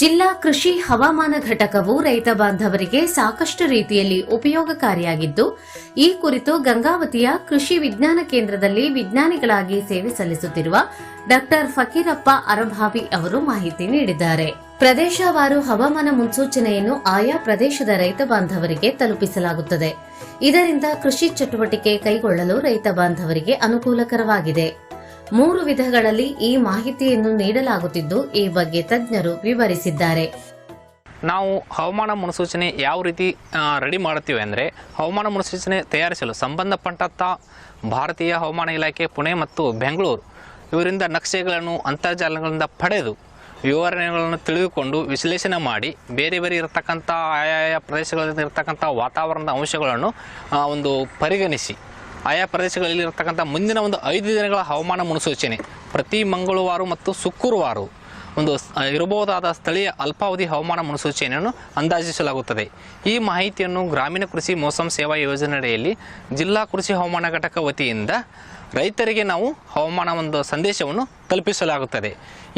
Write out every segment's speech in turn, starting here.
ಜಿಲ್ಲಾ ಕೃಷಿ ಹವಾಮಾನ ಘಟಕವು ರೈತ ಬಾಂಧವರಿಗೆ ಸಾಕಷ್ಟು ರೀತಿಯಲ್ಲಿ ಉಪಯೋಗಕಾರಿಯಾಗಿದ್ದು, ಈ ಕುರಿತು ಗಂಗಾವತಿಯ ಕೃಷಿ ವಿಜ್ಞಾನ ಕೇಂದ್ರದಲ್ಲಿ ವಿಜ್ಞಾನಿಗಳಾಗಿ ಸೇವೆ ಸಲ್ಲಿಸುತ್ತಿರುವ ಡಾಕ್ಟರ್ ಫಕೀರಪ್ಪ ಅರಭಾವಿ ಅವರು ಮಾಹಿತಿ ನೀಡಿದ್ದಾರೆ. ಪ್ರದೇಶವಾರು ಹವಾಮಾನ ಮುನ್ಸೂಚನೆಯನ್ನು ಆಯಾ ಪ್ರದೇಶದ ರೈತ ಬಾಂಧವರಿಗೆ ತಲುಪಿಸಲಾಗುತ್ತದೆ. ಇದರಿಂದ ಕೃಷಿ ಚಟುವಟಿಕೆ ಕೈಗೊಳ್ಳಲು ರೈತ ಬಾಂಧವರಿಗೆ ಅನುಕೂಲಕರವಾಗಿದೆ. ಮೂರು ವಿಧಗಳಲ್ಲಿ ಈ ಮಾಹಿತಿಯನ್ನು ನೀಡಲಾಗುತ್ತಿದ್ದು, ಈ ಬಗ್ಗೆ ತಜ್ಞರು ವಿವರಿಸಿದ್ದಾರೆ. ನಾವು ಹವಾಮಾನ ಮುನ್ಸೂಚನೆ ಯಾವ ರೀತಿ ರೆಡಿ ಮಾಡುತ್ತೀವಿ ಅಂದರೆ, ಹವಾಮಾನ ಮುನ್ಸೂಚನೆ ತಯಾರಿಸಲು ಸಂಬಂಧಪಟ್ಟಂಥ ಭಾರತೀಯ ಹವಾಮಾನ ಇಲಾಖೆ, ಪುಣೆ ಮತ್ತು ಬೆಂಗಳೂರು, ಇವರಿಂದ ನಕ್ಷೆಗಳನ್ನು, ಅಂತರ್ಜಾಲಗಳಿಂದ ಪಡೆದು ವಿವರಣೆಗಳನ್ನು ತಿಳಿದುಕೊಂಡು ವಿಶ್ಲೇಷಣೆ ಮಾಡಿ ಬೇರೆ ಬೇರೆ ಇರತಕ್ಕಂಥ ಆಯಾಯ ಪ್ರದೇಶಗಳಲ್ಲಿ ಇರತಕ್ಕಂಥ ವಾತಾವರಣದ ಅಂಶಗಳನ್ನು ಒಂದು ಪರಿಗಣಿಸಿ. ಆಯಾ ಪ್ರದೇಶಗಳಲ್ಲಿ ಇರತಕ್ಕಂಥ ಮುಂದಿನ ಒಂದು ಐದು ದಿನಗಳ ಹವಾಮಾನ ಮುನ್ಸೂಚನೆ. ಪ್ರತಿ ಮಂಗಳವಾರ ಮತ್ತು ಶುಕ್ರವಾರ ಒಂದು ಇರಬಹುದಾದ ಸ್ಥಳೀಯ ಅಲ್ಪಾವಧಿ ಹವಾಮಾನ ಮುನ್ಸೂಚನೆಯನ್ನು ಅಂದಾಜಿಸಲಾಗುತ್ತದೆ. ಈ ಮಾಹಿತಿಯನ್ನು ಗ್ರಾಮೀಣ ಕೃಷಿ ಮೋಸಂ ಸೇವಾ ಯೋಜನೆಯಡಿಯಲ್ಲಿ ಜಿಲ್ಲಾ ಕೃಷಿ ಹವಾಮಾನ ಘಟಕ ವತಿಯಿಂದ ರೈತರಿಗೆ ನಾವು ಹವಾಮಾನ ಒಂದು ಸಂದೇಶವನ್ನು ತಲುಪಿಸಲಾಗುತ್ತದೆ.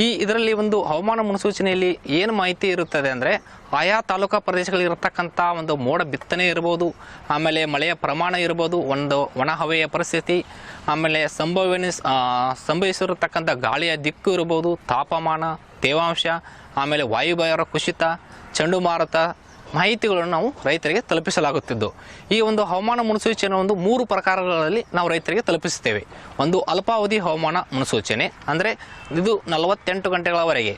ಈ ಇದರಲ್ಲಿ ಒಂದು ಹವಾಮಾನ ಮುನ್ಸೂಚನೆಯಲ್ಲಿ ಏನು ಮಾಹಿತಿ ಇರುತ್ತದೆ ಅಂದರೆ ಆಯಾ ತಾಲೂಕಾ ಪ್ರದೇಶಗಳಿರತಕ್ಕಂಥ ಒಂದು ಮೋಡ ಬಿತ್ತನೆ ಇರ್ಬೋದು, ಆಮೇಲೆ ಮಳೆಯ ಪ್ರಮಾಣ ಇರ್ಬೋದು, ಒಂದು ಒಣ ಹವೆಯ ಪರಿಸ್ಥಿತಿ, ಆಮೇಲೆ ಸಂಭವನೆ ಸಂಭವಿಸಿರತಕ್ಕಂಥ ಗಾಳಿಯ ದಿಕ್ಕು ಇರ್ಬೋದು, ತಾಪಮಾನ, ತೇವಾಂಶ, ಆಮೇಲೆ ವಾಯುಭಾರ ಕುಸಿತ, ಚಂಡುಮಾರುತ ಮಾಹಿತಿಗಳನ್ನು ನಾವು ರೈತರಿಗೆ ತಲುಪಿಸಲಾಗುತ್ತಿದ್ದು. ಈ ಒಂದು ಹವಾಮಾನ ಮುನ್ಸೂಚನೆ ಒಂದು ಮೂರು ಪ್ರಕಾರಗಳಲ್ಲಿ ನಾವು ರೈತರಿಗೆ ತಲುಪಿಸುತ್ತೇವೆ. ಒಂದು ಅಲ್ಪಾವಧಿ ಹವಾಮಾನ ಮುನ್ಸೂಚನೆ ಅಂದರೆ ಇದು ನಲವತ್ತೆಂಟು ಗಂಟೆಗಳವರೆಗೆ.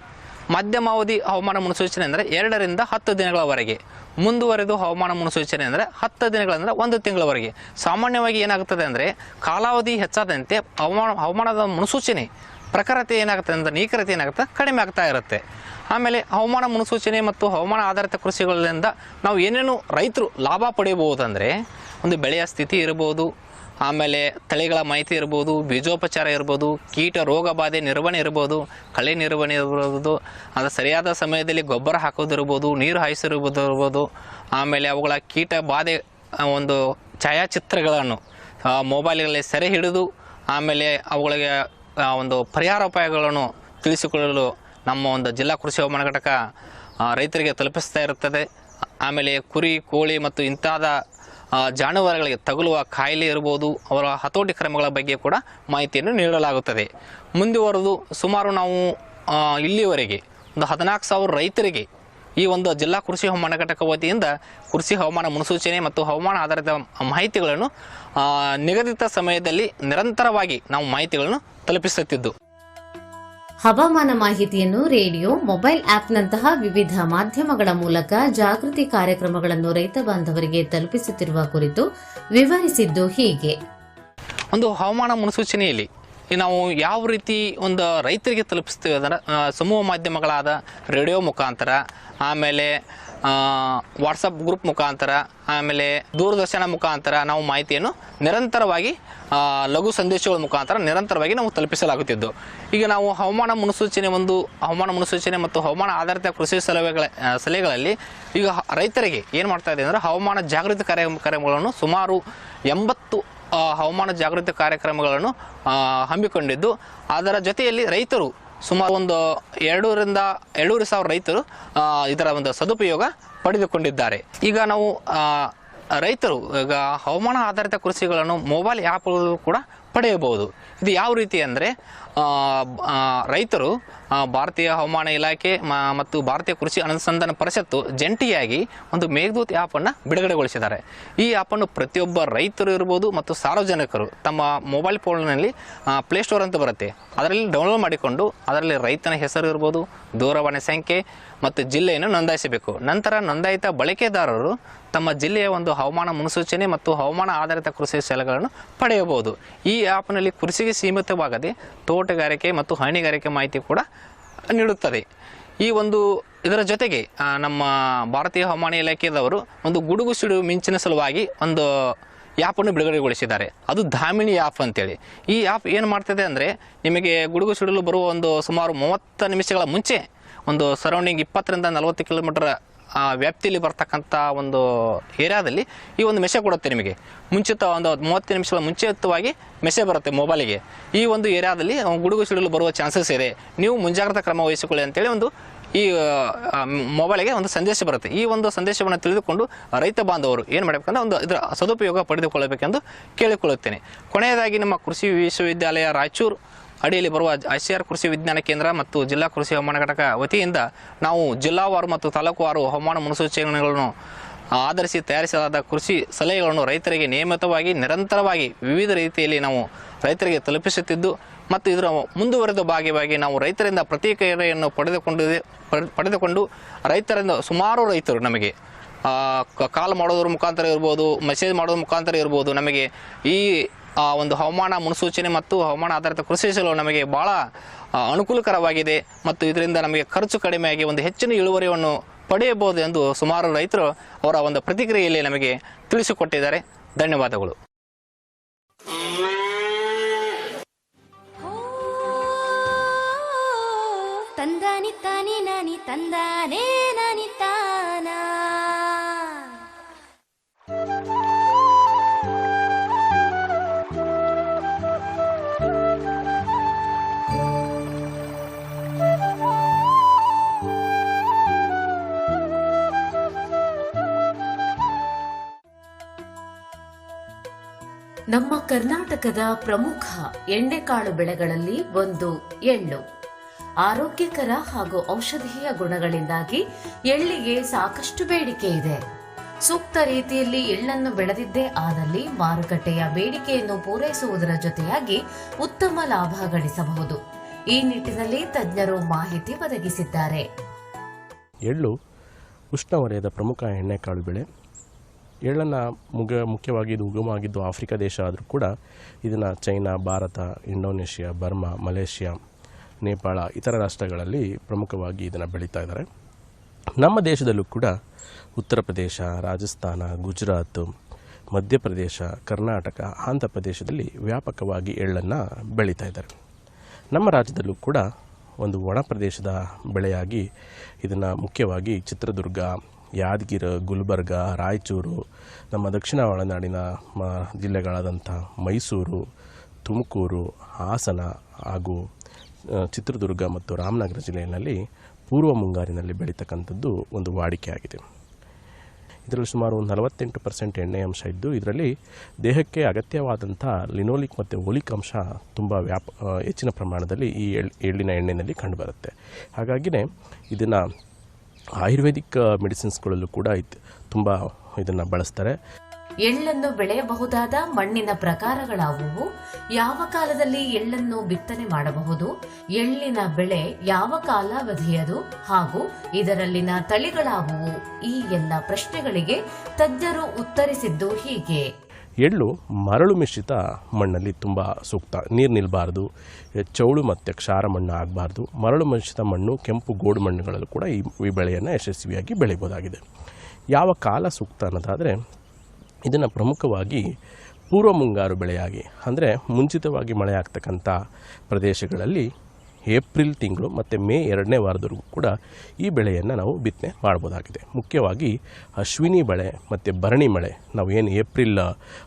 ಮಧ್ಯಮಾವಧಿ ಹವಾಮಾನ ಮುನ್ಸೂಚನೆ ಅಂದರೆ ಎರಡರಿಂದ ಹತ್ತು ದಿನಗಳವರೆಗೆ. ಮುಂದುವರೆದು ಹವಾಮಾನ ಮುನ್ಸೂಚನೆ ಅಂದರೆ ಹತ್ತು ದಿನಗಳಂದರೆ ಒಂದು ತಿಂಗಳವರೆಗೆ. ಸಾಮಾನ್ಯವಾಗಿ ಏನಾಗುತ್ತದೆ ಅಂದರೆ ಕಾಲಾವಧಿ ಹೆಚ್ಚಾದಂತೆ ಹವಾಮಾನ ಹವಾಮಾನದ ಮುನ್ಸೂಚನೆ ಪ್ರಖರತೆ ಏನಾಗುತ್ತೆ ಅಂದರೆ ನಿಖರತೆ ಏನಾಗುತ್ತೆ ಕಡಿಮೆ ಆಗ್ತಾ ಇರುತ್ತೆ. ಆಮೇಲೆ ಹವಾಮಾನ ಮುನ್ಸೂಚನೆ ಮತ್ತು ಹವಾಮಾನ ಆಧಾರಿತ ಕೃಷಿಗಳಿಂದ ನಾವು ಏನೇನು ರೈತರು ಲಾಭ ಪಡೆಯಬಹುದಂದರೆ ಒಂದು ಬೆಳೆಯ ಸ್ಥಿತಿ ಇರ್ಬೋದು, ಆಮೇಲೆ ತಳಿಗಳ ಮಾಹಿತಿ ಇರ್ಬೋದು, ಬೀಜೋಪಚಾರ ಇರ್ಬೋದು, ಕೀಟ ರೋಗ ಬಾಧೆ ನಿರ್ವಹಣೆ ಇರ್ಬೋದು, ಕಳೆ ನಿರ್ವಹಣೆ ಇರ್ಬೋದು ಅದು ಸರಿಯಾದ ಸಮಯದಲ್ಲಿ ಗೊಬ್ಬರ ಹಾಕೋದಿರ್ಬೋದು ನೀರು ಹಾಯಿಸಿರ್ಬೋದು ಇರ್ಬೋದು, ಆಮೇಲೆ ಅವುಗಳ ಕೀಟ ಬಾಧೆ ಒಂದು ಛಾಯಾಚಿತ್ರಗಳನ್ನು ಮೊಬೈಲ್ಗಳಲ್ಲಿ ಸೆರೆ ಹಿಡಿದು, ಆಮೇಲೆ ಅವುಗಳಿಗೆ ಒಂದು ಒಂದು ಪರಿಹಾರೋಪಾಯಗಳನ್ನು ತಿಳಿಸಿಕೊಳ್ಳಲು ನಮ್ಮ ಒಂದು ಜಿಲ್ಲಾ ಕೃಷಿ ಹವಾಮಾನ ಘಟಕ ರೈತರಿಗೆ ತಲುಪಿಸ್ತಾ ಇರುತ್ತದೆ. ಆಮೇಲೆ ಕುರಿ, ಕೋಳಿ ಮತ್ತು ಇಂತಾದ ಜಾನುವಾರುಗಳಿಗೆ ತಗುಲುವ ಕಾಯಿಲೆ ಇರ್ಬೋದು ಅವರ ಹತೋಟಿ ಕ್ರಮಗಳ ಬಗ್ಗೆ ಕೂಡ ಮಾಹಿತಿಯನ್ನು ನೀಡಲಾಗುತ್ತದೆ. ಮುಂದುವರೆದು ಸುಮಾರು ನಾವು ಇಲ್ಲಿವರೆಗೆ ಒಂದು ಹದಿನಾಲ್ಕು ಸಾವಿರ ರೈತರಿಗೆ ಈ ಒಂದು ಜಿಲ್ಲಾ ಕೃಷಿ ಹವಾಮಾನ ಘಟಕ ವತಿಯಿಂದ ಕೃಷಿ ಹವಾಮಾನ ಮುನ್ಸೂಚನೆ ಮತ್ತು ಹವಾಮಾನ ಆಧಾರಿತ ಮಾಹಿತಿಗಳನ್ನು ನಿಗದಿತ ಸಮಯದಲ್ಲಿ ನಿರಂತರವಾಗಿ ನಾವು ಮಾಹಿತಿಗಳನ್ನು ತಲುಪಿಸುತ್ತಿದ್ದು. ಹವಾಮಾನ ಮಾಹಿತಿಯನ್ನು ರೇಡಿಯೋ, ಮೊಬೈಲ್ ಆಪ್ನಂತಹ ವಿವಿಧ ಮಾಧ್ಯಮಗಳ ಮೂಲಕ ಜಾಗೃತಿ ಕಾರ್ಯಕ್ರಮಗಳನ್ನು ರೈತ ಬಾಂಧವರಿಗೆ ತಲುಪಿಸುತ್ತಿರುವ ಕುರಿತು ವಿವರಿಸಿದ್ದು ಹೀಗೆ. ಒಂದು ಹವಾಮಾನ ಮುನ್ಸೂಚನೆಯಲ್ಲಿ ನಾವು ಯಾವ ರೀತಿ ಒಂದು ರೈತರಿಗೆ ತಲುಪಿಸ್ತೇವೆ ಅಂದರೆ ಸಮೂಹ ಮಾಧ್ಯಮಗಳಾದ ರೇಡಿಯೋ ಮುಖಾಂತರ, ಆಮೇಲೆ ವಾಟ್ಸಪ್ ಗ್ರೂಪ್ ಮುಖಾಂತರ, ಆಮೇಲೆ ದೂರದರ್ಶನ ಮುಖಾಂತರ ನಾವು ಮಾಹಿತಿಯನ್ನು ನಿರಂತರವಾಗಿ ಲಘು ಸಂದೇಶಗಳ ಮುಖಾಂತರ ನಿರಂತರವಾಗಿ ನಾವು ತಲುಪಿಸಲಾಗುತ್ತಿದ್ದು. ಈಗ ನಾವು ಹವಾಮಾನ ಮುನ್ಸೂಚನೆ ಒಂದು, ಹವಾಮಾನ ಮುನ್ಸೂಚನೆ ಮತ್ತು ಹವಾಮಾನ ಆಧಾರಿತ ಕೃಷಿ ಸಲಹೆಗಳ ಸಲಹೆಗಳಲ್ಲಿ ಈಗ ರೈತರಿಗೆ ಏನು ಮಾಡ್ತಾ ಇದೆ ಅಂದರೆ ಹವಾಮಾನ ಜಾಗೃತಿ ಕಾರ್ಯಕ್ರಮಗಳನ್ನು ಸುಮಾರು ಎಂಬತ್ತು ಹವಾಮಾನ ಜಾಗೃತಿ ಕಾರ್ಯಕ್ರಮಗಳನ್ನು ಹಮ್ಮಿಕೊಂಡಿದ್ದು. ಅದರ ಜೊತೆಯಲ್ಲಿ ರೈತರು ಸುಮಾರು ಒಂದು ಎರಡೂರಿಂದ, ಎರಡೂವರೆ ಸಾವಿರ ರೈತರು ಇದರ ಒಂದು ಸದುಪಯೋಗ ಪಡೆದುಕೊಂಡಿದ್ದಾರೆ. ಈಗ ನಾವು ರೈತರು, ಈಗ ಹವಾಮಾನ ಆಧಾರಿತ ಕೃಷಿಗಳನ್ನು ಮೊಬೈಲ್ ಆ್ಯಪ್ಗಳು ಕೂಡ ಪಡೆಯಬಹುದು. ಇದು ಯಾವ ರೀತಿ ಅಂದರೆ ರೈತರು ಭಾರತೀಯ ಹವಾಮಾನ ಇಲಾಖೆ ಮತ್ತು ಭಾರತೀಯ ಕೃಷಿ ಅನುಸಂಧಾನ ಪರಿಷತ್ತು ಜಂಟಿಯಾಗಿ ಒಂದು ಮೇಘದೂತ್ ಆ್ಯಪನ್ನು ಬಿಡುಗಡೆಗೊಳಿಸಿದ್ದಾರೆ. ಈ ಆ್ಯಪನ್ನು ಪ್ರತಿಯೊಬ್ಬ ರೈತರು ಇರ್ಬೋದು ಮತ್ತು ಸಾರ್ವಜನಿಕರು ತಮ್ಮ ಮೊಬೈಲ್ ಫೋನ್ನಲ್ಲಿ ಪ್ಲೇಸ್ಟೋರ್ ಅಂತ ಬರುತ್ತೆ. ಅದರಲ್ಲಿ ಡೌನ್ಲೋಡ್ ಮಾಡಿಕೊಂಡು ಅದರಲ್ಲಿ ರೈತನ ಹೆಸರು ಇರ್ಬೋದು, ದೂರವಾಣಿ ಸಂಖ್ಯೆ ಮತ್ತು ಜಿಲ್ಲೆಯನ್ನು ನೋಂದಾಯಿಸಬೇಕು. ನಂತರ ನೋಂದಾಯಿತ ಬಳಕೆದಾರರು ತಮ್ಮ ಜಿಲ್ಲೆಯ ಒಂದು ಹವಾಮಾನ ಮುನ್ಸೂಚನೆ ಮತ್ತು ಹವಾಮಾನ ಆಧಾರಿತ ಕೃಷಿ ಸಲಹೆಗಳನ್ನು ಪಡೆಯಬಹುದು. ಈ ಆ್ಯಪ್ನಲ್ಲಿ ಕೃಷಿಗೆ ಸೀಮಿತವಾಗದೆ ತೋಟಗಾರಿಕೆ ಮತ್ತು ಹೈನುಗಾರಿಕೆ ಮಾಹಿತಿ ಕೂಡ ನೀಡುತ್ತದೆ. ಈ ಒಂದು ಇದರ ಜೊತೆಗೆ ನಮ್ಮ ಭಾರತೀಯ ಹವಾಮಾನ ಇಲಾಖೆಯವರು ಒಂದು ಗುಡುಗು ಸಿಡುಗು ಮಿಂಚಿನ ಸಲುವಾಗಿ ಒಂದು ಆ್ಯಪನ್ನು ಬಿಡುಗಡೆಗೊಳಿಸಿದ್ದಾರೆ. ಅದು ಧಾಮಿನಿ ಆ್ಯಪ್ ಅಂತೇಳಿ. ಈ ಆ್ಯಪ್ ಏನು ಮಾಡ್ತಿದೆ ಅಂದರೆ, ನಿಮಗೆ ಗುಡುಗು ಸಿಡಲು ಬರುವ ಒಂದು ಸುಮಾರು ಮೂವತ್ತು ನಿಮಿಷಗಳ ಮುಂಚೆ ಒಂದು ಸರೌಂಡಿಂಗ್ ಇಪ್ಪತ್ತರಿಂದ ನಲವತ್ತು ಕಿಲೋಮೀಟರ್ ಆ, ವ್ಯಾಪ್ತಿಯಲ್ಲಿ ಬರ್ತಕ್ಕಂಥ ಒಂದು ಏರಿಯಾದಲ್ಲಿ ಈ ಒಂದು ಮೆಸೇಜ್ ಕೊಡುತ್ತೆ ನಿಮಗೆ. ಮುಂಚಿತ ಒಂದು ಮೂವತ್ತು ನಿಮಿಷಗಳ ಮುಂಚಿತವಾಗಿ ಮೆಸೇಜ್ ಬರುತ್ತೆ ಮೊಬೈಲಿಗೆ. ಈ ಒಂದು ಏರಿಯಾದಲ್ಲಿ ಗುಡುಗು ಸಿಡಿಲು ಬರುವ ಚಾನ್ಸಸ್ ಇದೆ. ನೀವು ಮುಂಜಾಗ್ರತಾ ಕ್ರಮ ವಹಿಸಿಕೊಳ್ಳಿ ಅಂತೇಳಿ ಒಂದು ಈ ಮೊಬೈಲಿಗೆ ಒಂದು ಸಂದೇಶ ಬರುತ್ತೆ. ಈ ಒಂದು ಸಂದೇಶವನ್ನು ತಿಳಿದುಕೊಂಡು ರೈತ ಬಾಂಧವರು ಏನು ಮಾಡಬೇಕಂದ್ರೆ ಒಂದು ಇದರ ಸದುಪಯೋಗ ಪಡೆದುಕೊಳ್ಳಬೇಕೆಂದು ಕೇಳಿಕೊಳ್ಳುತ್ತೇನೆ. ಕೊನೆಯದಾಗಿ ನಮ್ಮ ಕೃಷಿ ವಿಶ್ವವಿದ್ಯಾಲಯ ರಾಯಚೂರು ಅಡಿಯಲ್ಲಿ ಬರುವ ಐ ಸಿ ಆರ್ ಕೃಷಿ ವಿಜ್ಞಾನ ಕೇಂದ್ರ ಮತ್ತು ಜಿಲ್ಲಾ ಕೃಷಿ ಹವಾಮಾನ ಘಟಕ ವತಿಯಿಂದ ನಾವು ಜಿಲ್ಲಾವಾರು ಮತ್ತು ತಾಲೂಕುವಾರು ಹವಾಮಾನ ಮುನ್ಸೂಚನೆಗಳನ್ನು ಆಧರಿಸಿ ತಯಾರಿಸಲಾದ ಕೃಷಿ ಸಲಹೆಗಳನ್ನು ರೈತರಿಗೆ ನಿಯಮಿತವಾಗಿ, ನಿರಂತರವಾಗಿ ವಿವಿಧ ರೀತಿಯಲ್ಲಿ ನಾವು ರೈತರಿಗೆ ತಲುಪಿಸುತ್ತಿದ್ದು ಮತ್ತು ಇದರ ಮುಂದುವರೆದ ಭಾಗವಾಗಿ ನಾವು ರೈತರಿಂದ ಪ್ರತಿಕ್ರಿಯೆಯನ್ನು ಪಡೆದುಕೊಂಡು ಪಡೆದುಕೊಂಡು ರೈತರಿಂದ ಸುಮಾರು ರೈತರು ನಮಗೆ ಕಾಲ್ ಮಾಡೋದ್ರ ಮುಖಾಂತರ ಇರ್ಬೋದು ಮೆಸೇಜ್ ಮಾಡೋದ್ರ ಮುಖಾಂತರ ಇರ್ಬೋದು ನಮಗೆ ಈ ಆ, ಒಂದು ಹವಾಮಾನ ಮುನ್ಸೂಚನೆ ಮತ್ತು ಹವಾಮಾನ ಆಧಾರಿತ ಕೃಷಿ ಸಲಹೆ ನಮಗೆ ಭಾಳ ಅನುಕೂಲಕರವಾಗಿದೆ ಮತ್ತು ಇದರಿಂದ ನಮಗೆ ಖರ್ಚು ಕಡಿಮೆಯಾಗಿ ಒಂದು ಹೆಚ್ಚಿನ ಇಳುವರಿಯನ್ನು ಪಡೆಯಬಹುದು ಎಂದು ಸುಮಾರು ರೈತರು ಅವರ ಒಂದು ಪ್ರತಿಕ್ರಿಯೆಯಲ್ಲಿ ನಮಗೆ ತಿಳಿಸಿಕೊಟ್ಟಿದ್ದಾರೆ. ಧನ್ಯವಾದಗಳು. ತಂದಾನಿ ತಾನಿ ನಾನಿ ತಂದಾನೇ ನಾನಿ. ನಮ್ಮ ಕರ್ನಾಟಕದ ಪ್ರಮುಖ ಎಣ್ಣೆಕಾಳು ಬೆಳೆಗಳಲ್ಲಿ ಒಂದು ಎಳ್ಳು. ಆರೋಗ್ಯಕರ ಹಾಗೂ ಔಷಧೀಯ ಗುಣಗಳಿಂದಾಗಿ ಎಳ್ಳಿಗೆ ಸಾಕಷ್ಟು ಬೇಡಿಕೆ ಇದೆ. ಸೂಕ್ತ ರೀತಿಯಲ್ಲಿ ಎಳ್ಳನ್ನು ಬೆಳೆದಿದ್ದೇ ಆದಲ್ಲಿ ಮಾರುಕಟ್ಟೆಯ ಬೇಡಿಕೆಯನ್ನು ಪೂರೈಸುವುದರ ಜೊತೆಯಾಗಿ ಉತ್ತಮ ಲಾಭ ಗಳಿಸಬಹುದು. ಈ ನಿಟ್ಟಿನಲ್ಲಿ ತಜ್ಞರು ಮಾಹಿತಿ ಒದಗಿಸಿದ್ದಾರೆ. ಎಳ್ಳು ಉಷ್ಣವಲಯದ ಪ್ರಮುಖ ಎಣ್ಣೆಕಾಳು ಬೆಳೆ. ಎಳ್ಳನ್ನು ಮುಗ, ಮುಖ್ಯವಾಗಿ ಇದು ಉಗಮ ಆಗಿದ್ದು ಆಫ್ರಿಕಾ ದೇಶ ಆದರೂ ಕೂಡ ಇದನ್ನು China, Bharat, Indonesia, Burma, Malaysia, Nepal, ಇತರ ರಾಷ್ಟ್ರಗಳಲ್ಲಿ ಪ್ರಮುಖವಾಗಿ ಇದನ್ನು ಬೆಳೀತಾ ಇದ್ದಾರೆ ನಮ್ಮ ದೇಶದಲ್ಲೂ ಕೂಡ ಉತ್ತರ ಪ್ರದೇಶ, ರಾಜಸ್ಥಾನ, ಗುಜರಾತ್, ಮಧ್ಯಪ್ರದೇಶ, ಕರ್ನಾಟಕ, ಆಂಧ್ರ ಪ್ರದೇಶದಲ್ಲಿ ವ್ಯಾಪಕವಾಗಿ ಎಳ್ಳನ್ನು ಬೆಳೀತಾ ಇದ್ದಾರೆ ನಮ್ಮ ರಾಜ್ಯದಲ್ಲೂ ಕೂಡ ಒಂದು ಒಣ ಪ್ರದೇಶದ ಬೆಳೆಯಾಗಿ ಇದನ್ನು ಮುಖ್ಯವಾಗಿ ಚಿತ್ರದುರ್ಗ ಯಾದಗಿರ, ಗುಲ್ಬರ್ಗ, ರಾಯಚೂರು, ನಮ್ಮ ದಕ್ಷಿಣ ಒಳನಾಡಿನ ಮ, ಜಿಲ್ಲೆಗಳಾದಂಥ ಮೈಸೂರು, ತುಮಕೂರು, ಹಾಸನ ಹಾಗೂ ಚಿತ್ರದುರ್ಗ ಮತ್ತು ರಾಮನಗರ ಜಿಲ್ಲೆಯಲ್ಲಿ ಪೂರ್ವ ಮುಂಗಾರಿನಲ್ಲಿ ಬೆಳೀತಕ್ಕಂಥದ್ದು ಒಂದು ವಾಡಿಕೆಯಾಗಿದೆ ಇದರಲ್ಲಿ ಸುಮಾರು ಒಂದು ನಲವತ್ತೆಂಟು ಪರ್ಸೆಂಟ್ ಎಣ್ಣೆ ಅಂಶ ಇದ್ದು, ಇದರಲ್ಲಿ ದೇಹಕ್ಕೆ ಅಗತ್ಯವಾದಂಥ ಲಿನೋಲಿಕ್ ಮತ್ತು ಓಲಿಕ್ ಅಂಶ ತುಂಬ ವ್ಯಾಪ ಹೆಚ್ಚಿನ ಪ್ರಮಾಣದಲ್ಲಿ ಈ ಎಳ್, ಎಳ್ಳಿನ ಎಣ್ಣೆಯಲ್ಲಿ ಕಂಡುಬರುತ್ತೆ. ಹಾಗಾಗಿಯೇ ಇದನ್ನು ಆಯುರ್ವೇದಿಕ್ ಮೆಡಿಸಿನ್ಸ್ಗಳಲ್ಲೂ ಕೂಡ ಇದು ತುಂಬ ಇದನ್ನು ಬಳಸ್ತಾರೆ. ಎಳ್ಳನ್ನು ಬೆಳೆಯಬಹುದಾದ ಮಣ್ಣಿನ ಪ್ರಕಾರಗಳಾವುವು? ಯಾವ ಕಾಲದಲ್ಲಿ ಎಳ್ಳನ್ನು ಬಿತ್ತನೆ ಮಾಡಬಹುದು? ಎಳ್ಳಿನ ಬೆಳೆ ಯಾವ ಕಾಲಾವಧಿಯದು ಹಾಗೂ ಇದರಲ್ಲಿನ ತಳಿಗಳಾವುವು? ಈ ಎಲ್ಲ ಪ್ರಶ್ನೆಗಳಿಗೆ ತಜ್ಞರು ಉತ್ತರಿಸಿದ್ದು ಹೀಗೆ. ಎಳ್ಳು ಮರಳು ಮಿಶ್ರಿತ ಮಣ್ಣಲ್ಲಿ ತುಂಬ ಸೂಕ್ತ. ನೀರು ನಿಲ್ಲಬಾರ್ದು ಚೌಳು ಮತ್ತು ಕ್ಷಾರ ಮಣ್ಣು ಆಗಬಾರ್ದು. ಮರಳು ಮಿಶ್ರಿತ ಮಣ್ಣು ಕೆಂಪು ಗೋಡು ಮಣ್ಣುಗಳಲ್ಲೂ ಕೂಡ ಈ ಬೆಳೆಯನ್ನು ಯಶಸ್ವಿಯಾಗಿ ಬೆಳಿಬೋದಾಗಿದೆ. ಯಾವ ಕಾಲ ಸೂಕ್ತ ಅನ್ನೋದಾದರೆ, ಇದನ್ನು ಪ್ರಮುಖವಾಗಿ ಪೂರ್ವ ಮುಂಗಾರು ಬೆಳೆಯಾಗಿ, ಅಂದರೆ ಮುಂಚಿತವಾಗಿ ಮಳೆ ಆಗ್ತಕ್ಕಂಥ ಪ್ರದೇಶಗಳಲ್ಲಿ ಏಪ್ರಿಲ್ ತಿಂಗಳು ಮತ್ತು ಮೇ ಎರಡನೇ ವಾರದವರೆಗೂ ಕೂಡ ಈ ಬೆಳೆಯನ್ನು ನಾವು ಬಿತ್ತನೆ ಮಾಡ್ಬೋದಾಗಿದೆ. ಮುಖ್ಯವಾಗಿ ಅಶ್ವಿನಿ ಬೆಳೆ ಮತ್ತು ಭರಣಿ ಮಳೆ, ನಾವು ಏನು ಏಪ್ರಿಲ್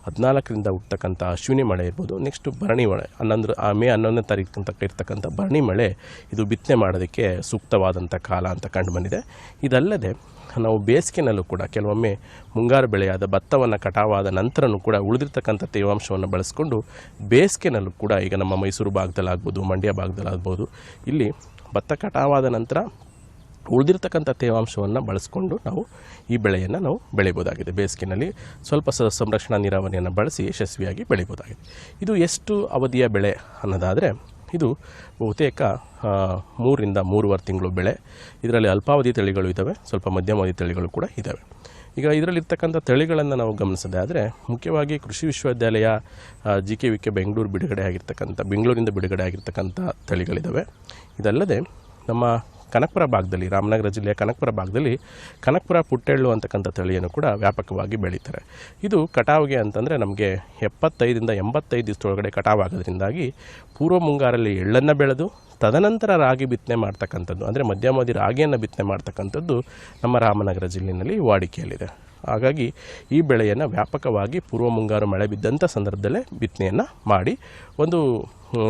ಹದಿನಾಲ್ಕರಿಂದ ಹುಟ್ಟತಕ್ಕಂಥ ಅಶ್ವಿನಿ ಮಳೆ ಇರ್ಬೋದು ನೆಕ್ಸ್ಟು ಭರಣಿ ಮಳೆ, ಹನ್ನೊಂದು, ಆ ಮೇ ಹನ್ನೊಂದನೇ ತಾರೀಕು ತನಕ ಇರ್ತಕ್ಕಂಥ ಭರಣಿ ಮಳೆ, ಇದು ಬಿತ್ತನೆ ಮಾಡೋದಕ್ಕೆ ಸೂಕ್ತವಾದಂಥ ಕಾಲ ಅಂತ ಕಂಡು ಬಂದಿದೆ. ಇದಲ್ಲದೆ ನಾವು ಬೇಸಿಗೆನಲ್ಲೂ ಕೂಡ ಕೆಲವೊಮ್ಮೆ ಮುಂಗಾರು ಬೆಳೆಯಾದ ಭತ್ತವನ್ನು ಕಟಾವಾದ ನಂತರನೂ ಕೂಡ ಉಳಿದಿರ್ತಕ್ಕಂಥ ತೇವಾಂಶವನ್ನು ಬಳಸ್ಕೊಂಡು ಬೇಸಿಗೆನಲ್ಲೂ ಕೂಡ ಈಗ ನಮ್ಮ ಮೈಸೂರು ಭಾಗದಲ್ಲಾಗ್ಬೋದು, ಮಂಡ್ಯ ಭಾಗದಲ್ಲಾಗ್ಬೋದು, ಇಲ್ಲಿ ಭತ್ತ ಕಟಾವಾದ ನಂತರ ಉಳಿದಿರ್ತಕ್ಕಂಥ ತೇವಾಂಶವನ್ನು ಬಳಸ್ಕೊಂಡು ನಾವು ಈ ಬೆಳೆಯನ್ನು ನಾವು ಬೆಳಿಬೋದಾಗಿದೆ ಬೇಸಿಗೆನಲ್ಲಿ ಸ್ವಲ್ಪ ಸ ಸಂರಕ್ಷಣಾ ನೀರಾವರಿಯನ್ನು ಬಳಸಿ ಯಶಸ್ವಿಯಾಗಿ ಬೆಳಿಬೋದಾಗಿದೆ ಇದು ಎಷ್ಟು ಅವಧಿಯ ಬೆಳೆ ಅನ್ನೋದಾದರೆ ಇದು ಬಹುತೇಕ ಮೂರರಿಂದ ಮೂರುವರೆ ತಿಂಗಳು ಬೆಳೆ. ಇದರಲ್ಲಿ ಅಲ್ಪಾವಧಿ ತಳಿಗಳು ಇದ್ದಾವೆ ಸ್ವಲ್ಪ ಮಧ್ಯಮಾವಧಿ ತಳಿಗಳು ಕೂಡ ಇದ್ದಾವೆ ಈಗ ಇದರಲ್ಲಿರ್ತಕ್ಕಂಥ ತಳಿಗಳನ್ನು ನಾವು ಗಮನಿಸದೆ ಆದರೆ, ಮುಖ್ಯವಾಗಿ ಕೃಷಿ ವಿಶ್ವವಿದ್ಯಾಲಯ G K V K Bengaluru ಬಿಡುಗಡೆ ಆಗಿರ್ತಕ್ಕಂಥ, ಬೆಂಗಳೂರಿಂದ ಬಿಡುಗಡೆ ಆಗಿರ್ತಕ್ಕಂಥ ತಳಿಗಳಿದ್ದಾವೆ ಇದಲ್ಲದೆ ನಮ್ಮ ಕನಕಪುರ ಭಾಗದಲ್ಲಿ, ರಾಮನಗರ ಜಿಲ್ಲೆಯ ಕನಕಪುರ ಭಾಗದಲ್ಲಿ ಕನಕಪುರ ಪುಟ್ಟೆಳ್ಳು ಅಂತಕ್ಕಂಥ ತಳಿಯನ್ನು ಕೂಡ ವ್ಯಾಪಕವಾಗಿ ಬೆಳೀತಾರೆ. ಇದು ಕಟಾವಿಗೆ ಅಂತಂದರೆ ನಮಗೆ ಎಪ್ಪತ್ತೈದರಿಂದ ಎಂಬತ್ತೈದು ದಿವಸದೊಳಗಡೆ ಕಟಾವಾಗೋದ್ರಿಂದಾಗಿ ಪೂರ್ವ ಮುಂಗಾರಲ್ಲಿ ಎಳ್ಳನ್ನು ಬೆಳೆದು, ತದನಂತರ ರಾಗಿ ಬಿತ್ತನೆ ಮಾಡ್ತಕ್ಕಂಥದ್ದು, ಅಂದರೆ ಮಧ್ಯಮಾವಧಿ ರಾಗಿಯನ್ನು ಬಿತ್ತನೆ ಮಾಡ್ತಕ್ಕಂಥದ್ದು ನಮ್ಮ ರಾಮನಗರ ಜಿಲ್ಲೆಯಲ್ಲಿ ವಾಡಿಕೆಯಲ್ಲಿದೆ. ಹಾಗಾಗಿ ಈ ಬೆಳೆಯನ್ನು ವ್ಯಾಪಕವಾಗಿ ಪೂರ್ವ ಮುಂಗಾರು ಮಳೆ ಬಿದ್ದಂಥ ಸಂದರ್ಭದಲ್ಲೇ ಬಿತ್ತನೆಯನ್ನು ಮಾಡಿ ಒಂದು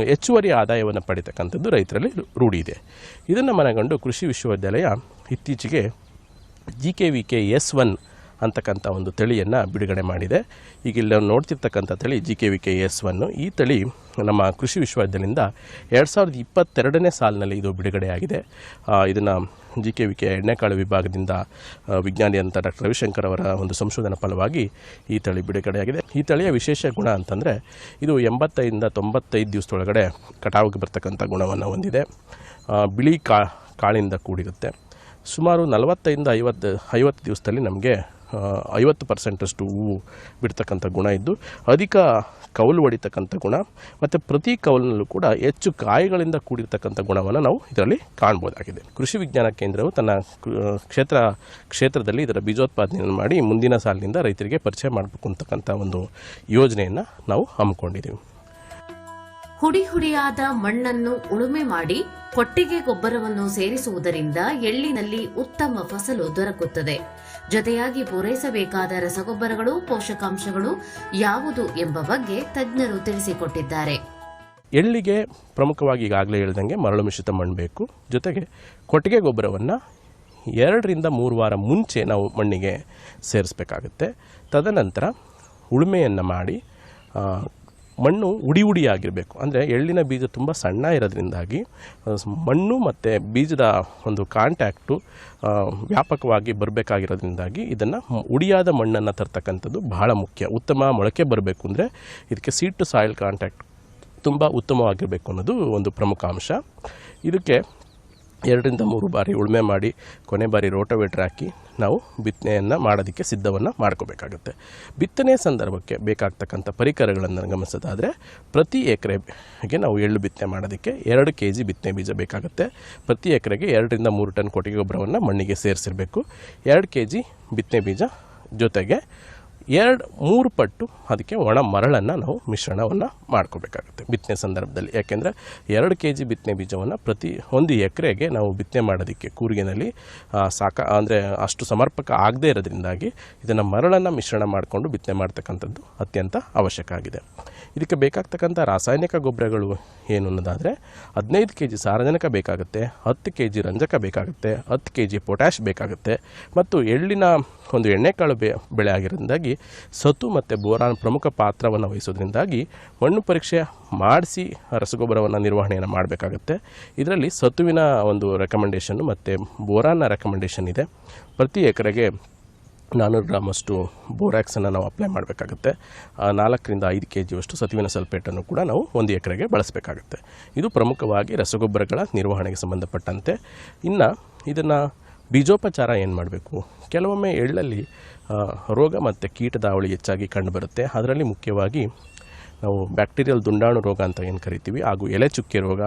ಹೆಚ್ಚುವರಿ ಆದಾಯವನ್ನು ಪಡಿತಕ್ಕಂಥದ್ದು ರೈತರಲ್ಲಿ ರೂಢಿ ಇದೆ ಇದನ್ನು ಮನಗಂಡು ಕೃಷಿ ವಿಶ್ವವಿದ್ಯಾಲಯ ಇತ್ತೀಚೆಗೆ G K V K S one ಅಂತಕ್ಕಂಥ ಒಂದು ತಳಿಯನ್ನು ಬಿಡುಗಡೆ ಮಾಡಿದೆ. ಈಗ ಇಲ್ಲಿ ನಾವು ನೋಡ್ತಿರ್ತಕ್ಕಂಥ ತಳಿ G K V K S one ಈ ತಳಿ ನಮ್ಮ ಕೃಷಿ ವಿಶ್ವವಿದ್ಯಾಲಯದಿಂದ ಎರಡು ಸಾವಿರದ ಇಪ್ಪತ್ತೆರಡನೇ ಸಾಲಿನಲ್ಲಿ ಇದು ಬಿಡುಗಡೆಯಾಗಿದೆ. ಇದನ್ನು ಜಿ ಕೆ ವಿ ಕೆ ಎಣ್ಣೆಕಾಳು ವಿಭಾಗದಿಂದ ಆ, ವಿಜ್ಞಾನಿ ಅಂತ ಡಾಕ್ಟರ್ ರವಿಶಂಕರ್ ಅವರ ಒಂದು ಸಂಶೋಧನಾ ಫಲವಾಗಿ ಈ ತಳಿ ಬಿಡುಗಡೆಯಾಗಿದೆ. ಈ ತಳಿಯ ವಿಶೇಷ ಗುಣ ಅಂತಂದರೆ ಇದು ಎಂಬತ್ತೈದಿಂದ ತೊಂಬತ್ತೈದು ದಿವಸದೊಳಗಡೆ ಕಟಾವಿಗೆ ಬರ್ತಕ್ಕಂಥ ಗುಣವನ್ನು ಹೊಂದಿದೆ. ಬಿಳಿ ಕಾ ಕಾಳಿಂದ ಕೂಡಿರುತ್ತೆ. ಸುಮಾರು ನಲವತ್ತೈದಿಂದ ಐವತ್ತು ಐವತ್ತು ದಿವಸದಲ್ಲಿ ನಮಗೆ ಐವತ್ತು ಪರ್ಸೆಂಟಷ್ಟು ಹೂವು ಬಿಡ್ತಕ್ಕಂಥ ಗುಣ ಇದ್ದು, ಅಧಿಕ ಕೌಲು ಹೊಡಿತಕ್ಕಂಥ ಗುಣ, ಮತ್ತು ಪ್ರತಿ ಕೌಲಿನಲ್ಲೂ ಕೂಡ ಹೆಚ್ಚು ಕಾಯಿಗಳಿಂದ ಕೂಡಿರ್ತಕ್ಕಂಥ ಗುಣವನ್ನು ನಾವು ಇದರಲ್ಲಿ ಕಾಣ್ಬೋದಾಗಿದೆ. ಕೃಷಿ ವಿಜ್ಞಾನ ಕೇಂದ್ರವು ತನ್ನ ಕ್ಷೇತ್ರ, ಕ್ಷೇತ್ರದಲ್ಲಿ ಇದರ ಬೀಜೋತ್ಪಾದನೆಯನ್ನು ಮಾಡಿ ಮುಂದಿನ ಸಾಲಿನಿಂದ ರೈತರಿಗೆ ಪರಿಚಯ ಮಾಡಬೇಕು ಅಂತಕ್ಕಂಥ ಒಂದು ಯೋಜನೆಯನ್ನು ನಾವು ಹಮ್ಮಿಕೊಂಡಿದ್ದೀವಿ. ಹುಡಿ ಹುಡಿಯಾದ ಮಣ್ಣನ್ನು ಉಳುಮೆ ಮಾಡಿ ಕೊಟ್ಟಿಗೆ ಗೊಬ್ಬರವನ್ನು ಸೇರಿಸುವುದರಿಂದ ಎಳ್ಳಿನಲ್ಲಿ ಉತ್ತಮ ಫಸಲು ದೊರಕುತ್ತದೆ. ಜೊತೆಯಾಗಿ ಪೂರೈಸಬೇಕಾದ ರಸಗೊಬ್ಬರಗಳು, ಪೋಷಕಾಂಶಗಳು ಯಾವುದು ಎಂಬ ಬಗ್ಗೆ ತಜ್ಞರು ತಿಳಿಸಿಕೊಟ್ಟಿದ್ದಾರೆ. ಎಳ್ಳಿಗೆ ಪ್ರಮುಖವಾಗಿ ಈಗಾಗಲೇ ಹೇಳ್ದಂಗೆ ಮರಳು ಮಿಶ್ರಿತ ಮಣ್ಣು ಬೇಕು. ಜೊತೆಗೆ ಕೊಟ್ಟಿಗೆ ಗೊಬ್ಬರವನ್ನು ಎರಡರಿಂದ ಮೂರು ವಾರ ಮುಂಚೆ ನಾವು ಮಣ್ಣಿಗೆ ಸೇರಿಸಬೇಕಾಗುತ್ತೆ. ತದನಂತರ ಉಳುಮೆಯನ್ನು ಮಾಡಿ ಮಣ್ಣು ಉಡಿ ಉಡಿಯಾಗಿರಬೇಕು. ಅಂದರೆ ಎಳ್ಳಿನ ಬೀಜ ತುಂಬ ಸಣ್ಣ ಇರೋದ್ರಿಂದಾಗಿ ಮಣ್ಣು ಮತ್ತು ಬೀಜದ ಒಂದು ಕಾಂಟ್ಯಾಕ್ಟು ವ್ಯಾಪಕವಾಗಿ ಬರಬೇಕಾಗಿರೋದ್ರಿಂದಾಗಿ ಇದನ್ನು ಉಡಿಯಾದ ಮಣ್ಣನ್ನು ತರ್ತಕ್ಕಂಥದ್ದು ಬಹಳ ಮುಖ್ಯ. ಉತ್ತಮ ಮೊಳಕೆ ಬರಬೇಕು ಅಂದರೆ ಇದಕ್ಕೆ ಸೀಟ್ ಸಾಯಿಲ್ ಕಾಂಟ್ಯಾಕ್ಟ್ ತುಂಬ ಉತ್ತಮವಾಗಿರಬೇಕು ಅನ್ನೋದು ಒಂದು ಪ್ರಮುಖ ಅಂಶ. ಇದಕ್ಕೆ ಎರಡರಿಂದ ಮೂರು ಬಾರಿ ಉಳುಮೆ ಮಾಡಿ, ಕೊನೆ ಬಾರಿ ರೋಟೋವೇಟ್ರ್ ಹಾಕಿ ನಾವು ಬಿತ್ತನೆಯನ್ನು ಮಾಡೋದಕ್ಕೆ ಸಿದ್ಧವನ್ನು ಮಾಡ್ಕೋಬೇಕಾಗುತ್ತೆ. ಬಿತ್ತನೆ ಸಂದರ್ಭಕ್ಕೆ ಬೇಕಾಗ್ತಕ್ಕಂಥ ಪರಿಕರಗಳನ್ನು ಗಮನಿಸೋದಾದರೆ, ಪ್ರತಿ ಎಕರೆಗೆ ನಾವು ಎಳ್ಳು ಬಿತ್ತನೆ ಮಾಡೋದಕ್ಕೆ ಎರಡು ಕೆ ಜಿ ಬಿತ್ತನೆ ಬೀಜ ಬೇಕಾಗುತ್ತೆ. ಪ್ರತಿ ಎಕರೆಗೆ ಎರಡರಿಂದ ಮೂರು ಟನ್ ಕೊಟ್ಟಿಗೆ ಗೊಬ್ಬರವನ್ನು ಮಣ್ಣಿಗೆ ಸೇರಿಸಿರಬೇಕು. ಎರಡು ಕೆ ಜಿ ಬಿತ್ತನೆ ಬೀಜ ಜೊತೆಗೆ ಎರಡು, ಮೂರು ಪಟ್ಟು ಅದಕ್ಕೆ ಒಣ ಮರಳನ್ನು ನಾವು ಮಿಶ್ರಣವನ್ನು ಮಾಡ್ಕೋಬೇಕಾಗುತ್ತೆ. ಬಿತ್ತನೆ ಸಂದರ್ಭದಲ್ಲಿ. ಯಾಕೆಂದರೆ ಎರಡು ಕೆ ಜಿ ಬಿತ್ತನೆ ಬೀಜವನ್ನು ಪ್ರತಿ ಒಂದು ಎಕರೆಗೆ ನಾವು ಬಿತ್ತನೆ ಮಾಡೋದಕ್ಕೆ ಕೂರಿಗೆನಲ್ಲಿ ಸಾಕ, ಅಂದರೆ ಅಷ್ಟು ಸಮರ್ಪಕ ಆಗದೇ ಇರೋದ್ರಿಂದಾಗಿ ಇದನ್ನು ಮರಳನ್ನು ಮಿಶ್ರಣ ಮಾಡಿಕೊಂಡು ಬಿತ್ತನೆ ಮಾಡ್ತಕ್ಕಂಥದ್ದು ಅತ್ಯಂತ ಅವಶ್ಯಕ ಆಗಿದೆ. ಇದಕ್ಕೆ ಬೇಕಾಗ್ತಕ್ಕಂಥ ರಾಸಾಯನಿಕ ಗೊಬ್ಬರಗಳು ಏನು ಅನ್ನೋದಾದರೆ ಹದಿನೈದು ಕೆ ಜಿ ಸಾರಜನಕ ಬೇಕಾಗುತ್ತೆ, ಹತ್ತು ಕೆ ಜಿ ರಂಜಕ ಬೇಕಾಗುತ್ತೆ, ಹತ್ತು ಕೆ ಜಿ ಪೊಟ್ಯಾಶ್ ಬೇಕಾಗುತ್ತೆ ಮತ್ತು ಎಳ್ಳಿನ ಒಂದು ಎಣ್ಣೆಕಾಳು ಬೆ, ಬೆಳೆ ಆಗಿರೋದ್ರಿಂದಾಗಿ ಸತು ಮತ್ತು ಬೋರಾನ್ ಪ್ರಮುಖ ಪಾತ್ರವನ್ನು ವಹಿಸೋದ್ರಿಂದಾಗಿ ಮಣ್ಣು ಪರೀಕ್ಷೆ ಮಾಡಿಸಿ ರಸಗೊಬ್ಬರವನ್ನು ನಿರ್ವಹಣೆಯನ್ನು ಮಾಡಬೇಕಾಗುತ್ತೆ. ಇದರಲ್ಲಿ ಸತುವಿನ ಒಂದು ರೆಕಮೆಂಡೇಷನ್ನು ಮತ್ತು ಬೋರಾನ್ನ ರೆಕಮೆಂಡೇಷನ್ ಇದೆ. ಪ್ರತಿ ಎಕರೆಗೆ ನಾನ್ನೂರು ಗ್ರಾಮಷ್ಟು ಬೋರ್ಯಾಕ್ಸನ್ನು ನಾವು ಅಪ್ಲೈ ಮಾಡಬೇಕಾಗುತ್ತೆ. ನಾಲ್ಕರಿಂದ ಐದು ಕೆ ಜಿಯಷ್ಟು ಸತುವಿನ ಸಲ್ಪೇಟನ್ನು ಕೂಡ ನಾವು ಒಂದು ಎಕರೆಗೆ ಬಳಸಬೇಕಾಗುತ್ತೆ. ಇದು ಪ್ರಮುಖವಾಗಿ ರಸಗೊಬ್ಬರಗಳ ನಿರ್ವಹಣೆಗೆ ಸಂಬಂಧಪಟ್ಟಂತೆ. ಇನ್ನು ಇದನ್ನು ಬೀಜೋಪಚಾರ ಏನು ಮಾಡಬೇಕು? ಕೆಲವೊಮ್ಮೆ ಎಳ್ಳಲ್ಲಿ ರೋಗ ಮತ್ತು ಕೀಟದ ಹಾವಳಿ ಹೆಚ್ಚಾಗಿ ಕಂಡುಬರುತ್ತೆ. ಅದರಲ್ಲಿ ಮುಖ್ಯವಾಗಿ ನಾವು ಬ್ಯಾಕ್ಟೀರಿಯಲ್ ದುಂಡಾಣು ರೋಗ ಅಂತ ಏನು ಕರಿತೀವಿ, ಹಾಗೂ ಎಲೆ ಚುಕ್ಕೆ ರೋಗ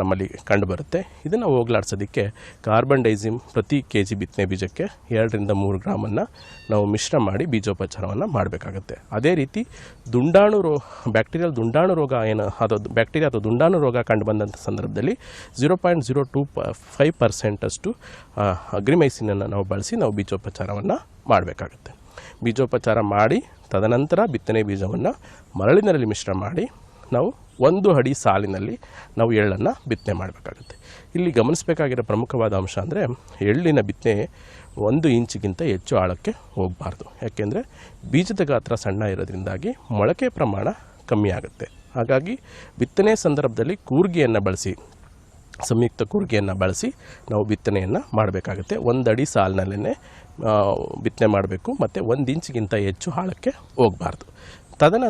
ನಮ್ಮಲ್ಲಿ ಕಂಡುಬರುತ್ತೆ. ಇದನ್ನು ಹೋಗ್ಲಾಡ್ಸೋದಕ್ಕೆ ಕಾರ್ಬನ್ ಡೈಸಿಮ್ ಪ್ರತಿ ಕೆ ಜಿ ಬಿತ್ತನೆ ಬೀಜಕ್ಕೆ ಎರಡರಿಂದ ಮೂರು ಗ್ರಾಮನ್ನು ನಾವು ಮಿಶ್ರ ಮಾಡಿ ಬೀಜೋಪಚಾರವನ್ನು ಮಾಡಬೇಕಾಗುತ್ತೆ. ಅದೇ ರೀತಿ ದುಂಡಾಣು ರೋ, ಬ್ಯಾಕ್ಟೀರಿಯಲ್ ದುಂಡಾಣು ರೋಗ ಏನು, ಅದು ಬ್ಯಾಕ್ಟೀರಿಯಾ ಅಥವಾ ದುಂಡಾಣು ರೋಗ ಕಂಡುಬಂದಂಥ ಸಂದರ್ಭದಲ್ಲಿ zero point zero two five ಪರ್ಸೆಂಟಷ್ಟು ಅಗ್ರಿಮೈಸಿನನ್ನು ನಾವು ಬಳಸಿ ನಾವು ಬೀಜೋಪಚಾರವನ್ನು ಮಾಡಬೇಕಾಗುತ್ತೆ. ಬೀಜೋಪಚಾರ ಮಾಡಿ, ತದನಂತರ ಬಿತ್ತನೆ ಬೀಜವನ್ನು ಮರಳಿನಲ್ಲಿ ಮಿಶ್ರ ಮಾಡಿ, ನಾವು ಒಂದು ಅಡಿ ಸಾಲಿನಲ್ಲಿ ನಾವು ಎಳ್ಳನ್ನು ಬಿತ್ತನೆ ಮಾಡಬೇಕಾಗುತ್ತೆ. ಇಲ್ಲಿ ಗಮನಿಸಬೇಕಾಗಿರೋ ಪ್ರಮುಖವಾದ ಅಂಶ ಅಂದರೆ ಎಳ್ಳಿನ ಬಿತ್ತನೆ ಒಂದು ಇಂಚಿಗಿಂತ ಹೆಚ್ಚು ಆಳಕ್ಕೆ ಹೋಗಬಾರ್ದು. ಯಾಕೆಂದರೆ ಬೀಜದ ಗಾತ್ರ ಸಣ್ಣ ಇರೋದ್ರಿಂದಾಗಿ ಮೊಳಕೆ ಪ್ರಮಾಣ ಕಮ್ಮಿ ಆಗುತ್ತೆ. ಹಾಗಾಗಿ ಬಿತ್ತನೆ ಸಂದರ್ಭದಲ್ಲಿ ಕೂರ್ಗಿಯನ್ನು ಬಳಸಿ, ಸಂಯುಕ್ತ ಕೂರ್ಗಿಯನ್ನು ಬಳಸಿ ನಾವು ಬಿತ್ತನೆಯನ್ನು ಮಾಡಬೇಕಾಗುತ್ತೆ. ಒಂದು ಅಡಿ ಸಾಲಿನಲ್ಲೇ ಬಿತ್ತನೆ ಮಾಡಬೇಕು. ಮತ್ತು ಒಂದು ಇಂಚಿಗಿಂತ ಹೆಚ್ಚು ಆಳಕ್ಕೆ ಹೋಗಬಾರ್ದು. ತದನ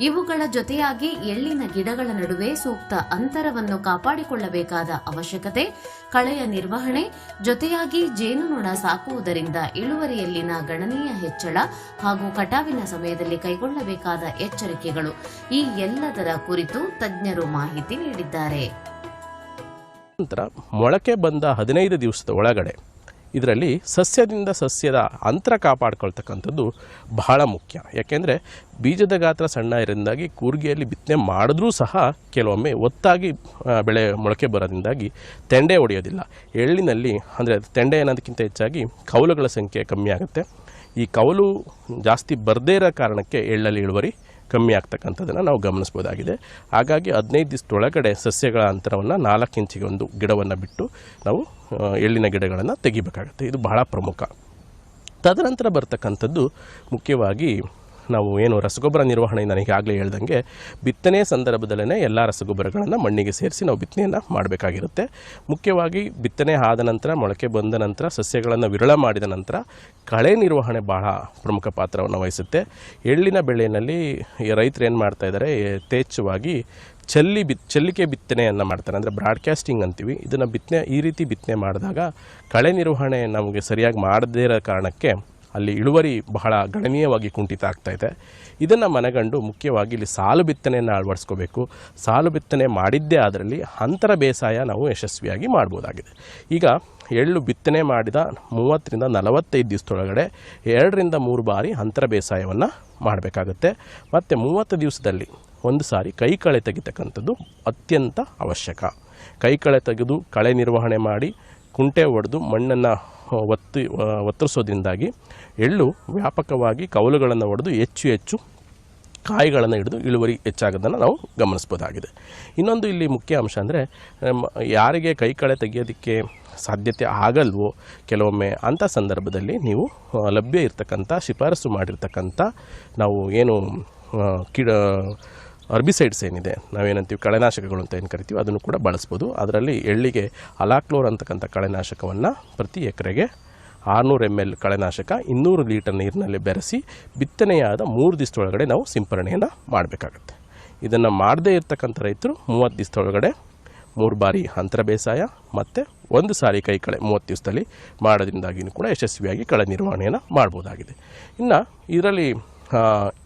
ಇವುಗಳ ಜೊತೆಯಾಗಿ ಎಳ್ಳಿನ ಗಿಡಗಳ ನಡುವೆ ಸೂಕ್ತ ಅಂತರವನ್ನು ಕಾಪಾಡಿಕೊಳ್ಳಬೇಕಾದ ಅವಶ್ಯಕತೆ ಕಳೆಯ ನಿರ್ವಹಣೆ ಜೊತೆಯಾಗಿ ಜೇನುನೊಣ ಸಾಕುವುದರಿಂದ ಇಳುವರಿಯಲ್ಲಿನ ಗಣನೀಯ ಹೆಚ್ಚಳ ಹಾಗೂ ಕಟಾವಿನ ಸಮಯದಲ್ಲಿ ಕೈಗೊಳ್ಳಬೇಕಾದ ಎಚ್ಚರಿಕೆಗಳು. ಈ ಎಲ್ಲದರ ಕುರಿತು ತಜ್ಞರು ಮಾಹಿತಿ ನೀಡಿದ್ದಾರೆ. ನಂತರ ಮೊಳಕೆ ಬಂದ ಹದಿನೈದು ದಿವಸದ ಒಳಗಡೆ ಇದರಲ್ಲಿ ಸಸ್ಯದಿಂದ ಸಸ್ಯದ ಅಂತರ ಕಾಪಾಡ್ಕೊಳ್ತಕ್ಕಂಥದ್ದು ಬಹಳ ಮುಖ್ಯ. ಯಾಕೆಂದರೆ ಬೀಜದ ಗಾತ್ರ ಸಣ್ಣ ಇರೋದ್ರಿಂದಾಗಿ ಕೂರ್ಗಿಯಲ್ಲಿ ಬಿತ್ತನೆ ಮಾಡಿದ್ರೂ ಸಹ ಕೆಲವೊಮ್ಮೆ ಒತ್ತಾಗಿ ಬೆಳೆ ಮೊಳಕೆ ಬರೋದ್ರಿಂದಾಗಿ ತೆಂಡೆ ಒಡೆಯೋದಿಲ್ಲ ಎಳ್ಳಿನಲ್ಲಿ ಅಂದರೆ ತೆಂಡೆ ಅನ್ನೋದಕ್ಕಿಂತ ಹೆಚ್ಚಾಗಿ ಕೌಲುಗಳ ಸಂಖ್ಯೆ ಕಮ್ಮಿ ಆಗುತ್ತೆ. ಈ ಕೌಲು ಜಾಸ್ತಿ ಬರದೇ ಇರೋ ಕಾರಣಕ್ಕೆ ಎಳ್ಳಲ್ಲಿ ಇಳುವರಿ ಕಮ್ಮಿ ಆಗ್ತಕ್ಕಂಥದ್ದನ್ನು ನಾವು ಗಮನಿಸ್ಬೋದಾಗಿದೆ. ಹಾಗಾಗಿ ಹದಿನೈದು ದಿವಸದೊಳಗಡೆ ಸಸ್ಯಗಳ ಅಂತರವನ್ನು ನಾಲ್ಕು ಇಂಚಿಗೆ ಒಂದು ಗಿಡವನ್ನು ಬಿಟ್ಟು ನಾವು ಎಳ್ಳಿನ ಗಿಡಗಳನ್ನು ತೆಗಿಬೇಕಾಗುತ್ತೆ. ಇದು ಬಹಳ ಪ್ರಮುಖ. ತದನಂತರ ಬರ್ತಕ್ಕಂಥದ್ದು ಮುಖ್ಯವಾಗಿ ನಾವು ಏನು ರಸಗೊಬ್ಬರ ನಿರ್ವಹಣೆ ನನಗೆ ಆಗಲೇ ಹೇಳ್ದಂಗೆ ಬಿತ್ತನೆ ಸಂದರ್ಭದಲ್ಲೇ ಎಲ್ಲ ರಸಗೊಬ್ಬರಗಳನ್ನು ಮಣ್ಣಿಗೆ ಸೇರಿಸಿ ನಾವು ಬಿತ್ತನೆಯನ್ನು ಮಾಡಬೇಕಾಗಿರುತ್ತೆ. ಮುಖ್ಯವಾಗಿ ಬಿತ್ತನೆ ಆದ ನಂತರ, ಮೊಳಕೆ ಬಂದ ನಂತರ, ಸಸ್ಯಗಳನ್ನು ವಿರಳ ಮಾಡಿದ ನಂತರ ಕಳೆ ನಿರ್ವಹಣೆ ಬಹಳ ಪ್ರಮುಖ ಪಾತ್ರವನ್ನು ವಹಿಸುತ್ತೆ. ಎಳ್ಳಿನ ಬೆಳೆಯಲ್ಲಿ ರೈತರು ಏನು ಮಾಡ್ತಾಯಿದ್ದಾರೆ ಯಥೇಚ್ಛವಾಗಿ ಚಲ್ಲಿ ಬಿತ್, ಚಲ್ಲಿಕೆ ಬಿತ್ತನೆಯನ್ನು ಮಾಡ್ತಾರೆ. ಅಂದರೆ ಬ್ರಾಡ್ಕಾಸ್ಟಿಂಗ್ ಅಂತೀವಿ. ಇದನ್ನು ಬಿತ್ತನೆ, ಈ ರೀತಿ ಬಿತ್ತನೆ ಮಾಡಿದಾಗ ಕಳೆ ನಿರ್ವಹಣೆ ನಮಗೆ ಸರಿಯಾಗಿ ಮಾಡದೇ ಇರೋ ಕಾರಣಕ್ಕೆ ಅಲ್ಲಿ ಇಳುವರಿ ಬಹಳ ಗಣನೀಯವಾಗಿ ಕುಂಠಿತ ಆಗ್ತಾ ಇದೆ. ಇದನ್ನು ಮನಗಂಡು ಮುಖ್ಯವಾಗಿ ಇಲ್ಲಿ ಸಾಲು ಬಿತ್ತನೆಯನ್ನು ಅಳವಡಿಸ್ಕೋಬೇಕು. ಸಾಲು ಬಿತ್ತನೆ ಮಾಡಿದ್ದೇ ಅದರಲ್ಲಿ ಅಂತರ ಬೇಸಾಯ ನಾವು ಯಶಸ್ವಿಯಾಗಿ ಮಾಡ್ಬೋದಾಗಿದೆ. ಈಗ ಎಳ್ಳು ಬಿತ್ತನೆ ಮಾಡಿದ ಮೂವತ್ತರಿಂದ ನಲವತ್ತೈದು ದಿವಸದೊಳಗಡೆ ಎರಡರಿಂದ ಮೂರು ಬಾರಿ ಅಂತರ ಬೇಸಾಯವನ್ನು ಮಾಡಬೇಕಾಗುತ್ತೆ. ಮತ್ತು ಮೂವತ್ತು ದಿವಸದಲ್ಲಿ ಒಂದು ಸಾರಿ ಕೈ ಕಳೆ ತೆಗಿತಕ್ಕಂಥದ್ದು ಅತ್ಯಂತ ಅವಶ್ಯಕ. ಕೈ ಕಳೆ ತೆಗೆದು ಕಳೆ ನಿರ್ವಹಣೆ ಮಾಡಿ ಕುಂಟೆ ಒಡೆದು ಮಣ್ಣನ್ನು ಒತ್ತಿ ಒತ್ತರಿಸೋದ್ರಿಂದಾಗಿ ಎಳ್ಳು ವ್ಯಾಪಕವಾಗಿ ಕೌಲುಗಳನ್ನು ಒಡೆದು ಹೆಚ್ಚು ಹೆಚ್ಚು ಕಾಯಿಗಳನ್ನು ಹಿಡಿದು ಇಳುವರಿ ಹೆಚ್ಚಾಗೋದನ್ನು ನಾವು ಗಮನಿಸ್ಬೋದಾಗಿದೆ. ಇನ್ನೊಂದು ಇಲ್ಲಿ ಮುಖ್ಯ ಅಂಶ ಅಂದರೆ ಯಾರಿಗೆ ಕೈ ಕಳೆ ತೆಗೆಯೋದಕ್ಕೆ ಸಾಧ್ಯತೆ ಆಗಲ್ವೋ ಕೆಲವೊಮ್ಮೆ ಅಂಥ ಸಂದರ್ಭದಲ್ಲಿ ನೀವು ಲಭ್ಯ ಇರತಕ್ಕಂಥ, ಶಿಫಾರಸು ಮಾಡಿರ್ತಕ್ಕಂಥ, ನಾವು ಏನು ಕಿಡ ಅರ್ಬಿಸೈಡ್ಸ್ ಏನಿದೆ, ನಾವೇನಂತೀವಿ, ಕಳೆನಾಶಕಗಳು ಅಂತ ಏನು ಕರಿತೀವಿ, ಅದನ್ನು ಕೂಡ ಬಳಸ್ಬೋದು. ಅದರಲ್ಲಿ ಎಳ್ಳಿಗೆ ಅಲಾಕ್ಲೋರ್ ಅಂತಕ್ಕಂಥ ಕಳೆನಾಶಕವನ್ನು ಪ್ರತಿ ಎಕರೆಗೆ ಆರುನೂರು ಎಂ ಎಲ್ ಕಳೆನಾಶಕ, ಇನ್ನೂರು ಲೀಟರ್ ನೀರಿನಲ್ಲಿ ಬೆರೆಸಿ ಬಿತ್ತನೆಯಾದ ಮೂರು ದಿವಸದೊಳಗಡೆ ನಾವು ಸಿಂಪರಣೆಯನ್ನು ಮಾಡಬೇಕಾಗತ್ತೆ. ಇದನ್ನು ಮಾಡದೇ ಇರತಕ್ಕಂಥ ರೈತರು ಮೂವತ್ತು ದಿವಸದೊಳಗಡೆ ಮೂರು ಬಾರಿ ಅಂತರ ಬೇಸಾಯ ಮತ್ತು ಒಂದು ಸಾರಿ ಕೈ ಕಳೆ ಮೂವತ್ತು ದಿವಸದಲ್ಲಿ ಮಾಡೋದ್ರಿಂದಾಗಿಯೂ ಕೂಡ ಯಶಸ್ವಿಯಾಗಿ ಕಳೆ ನಿರ್ವಹಣೆಯನ್ನು ಮಾಡ್ಬೋದಾಗಿದೆ. ಇನ್ನು ಇದರಲ್ಲಿ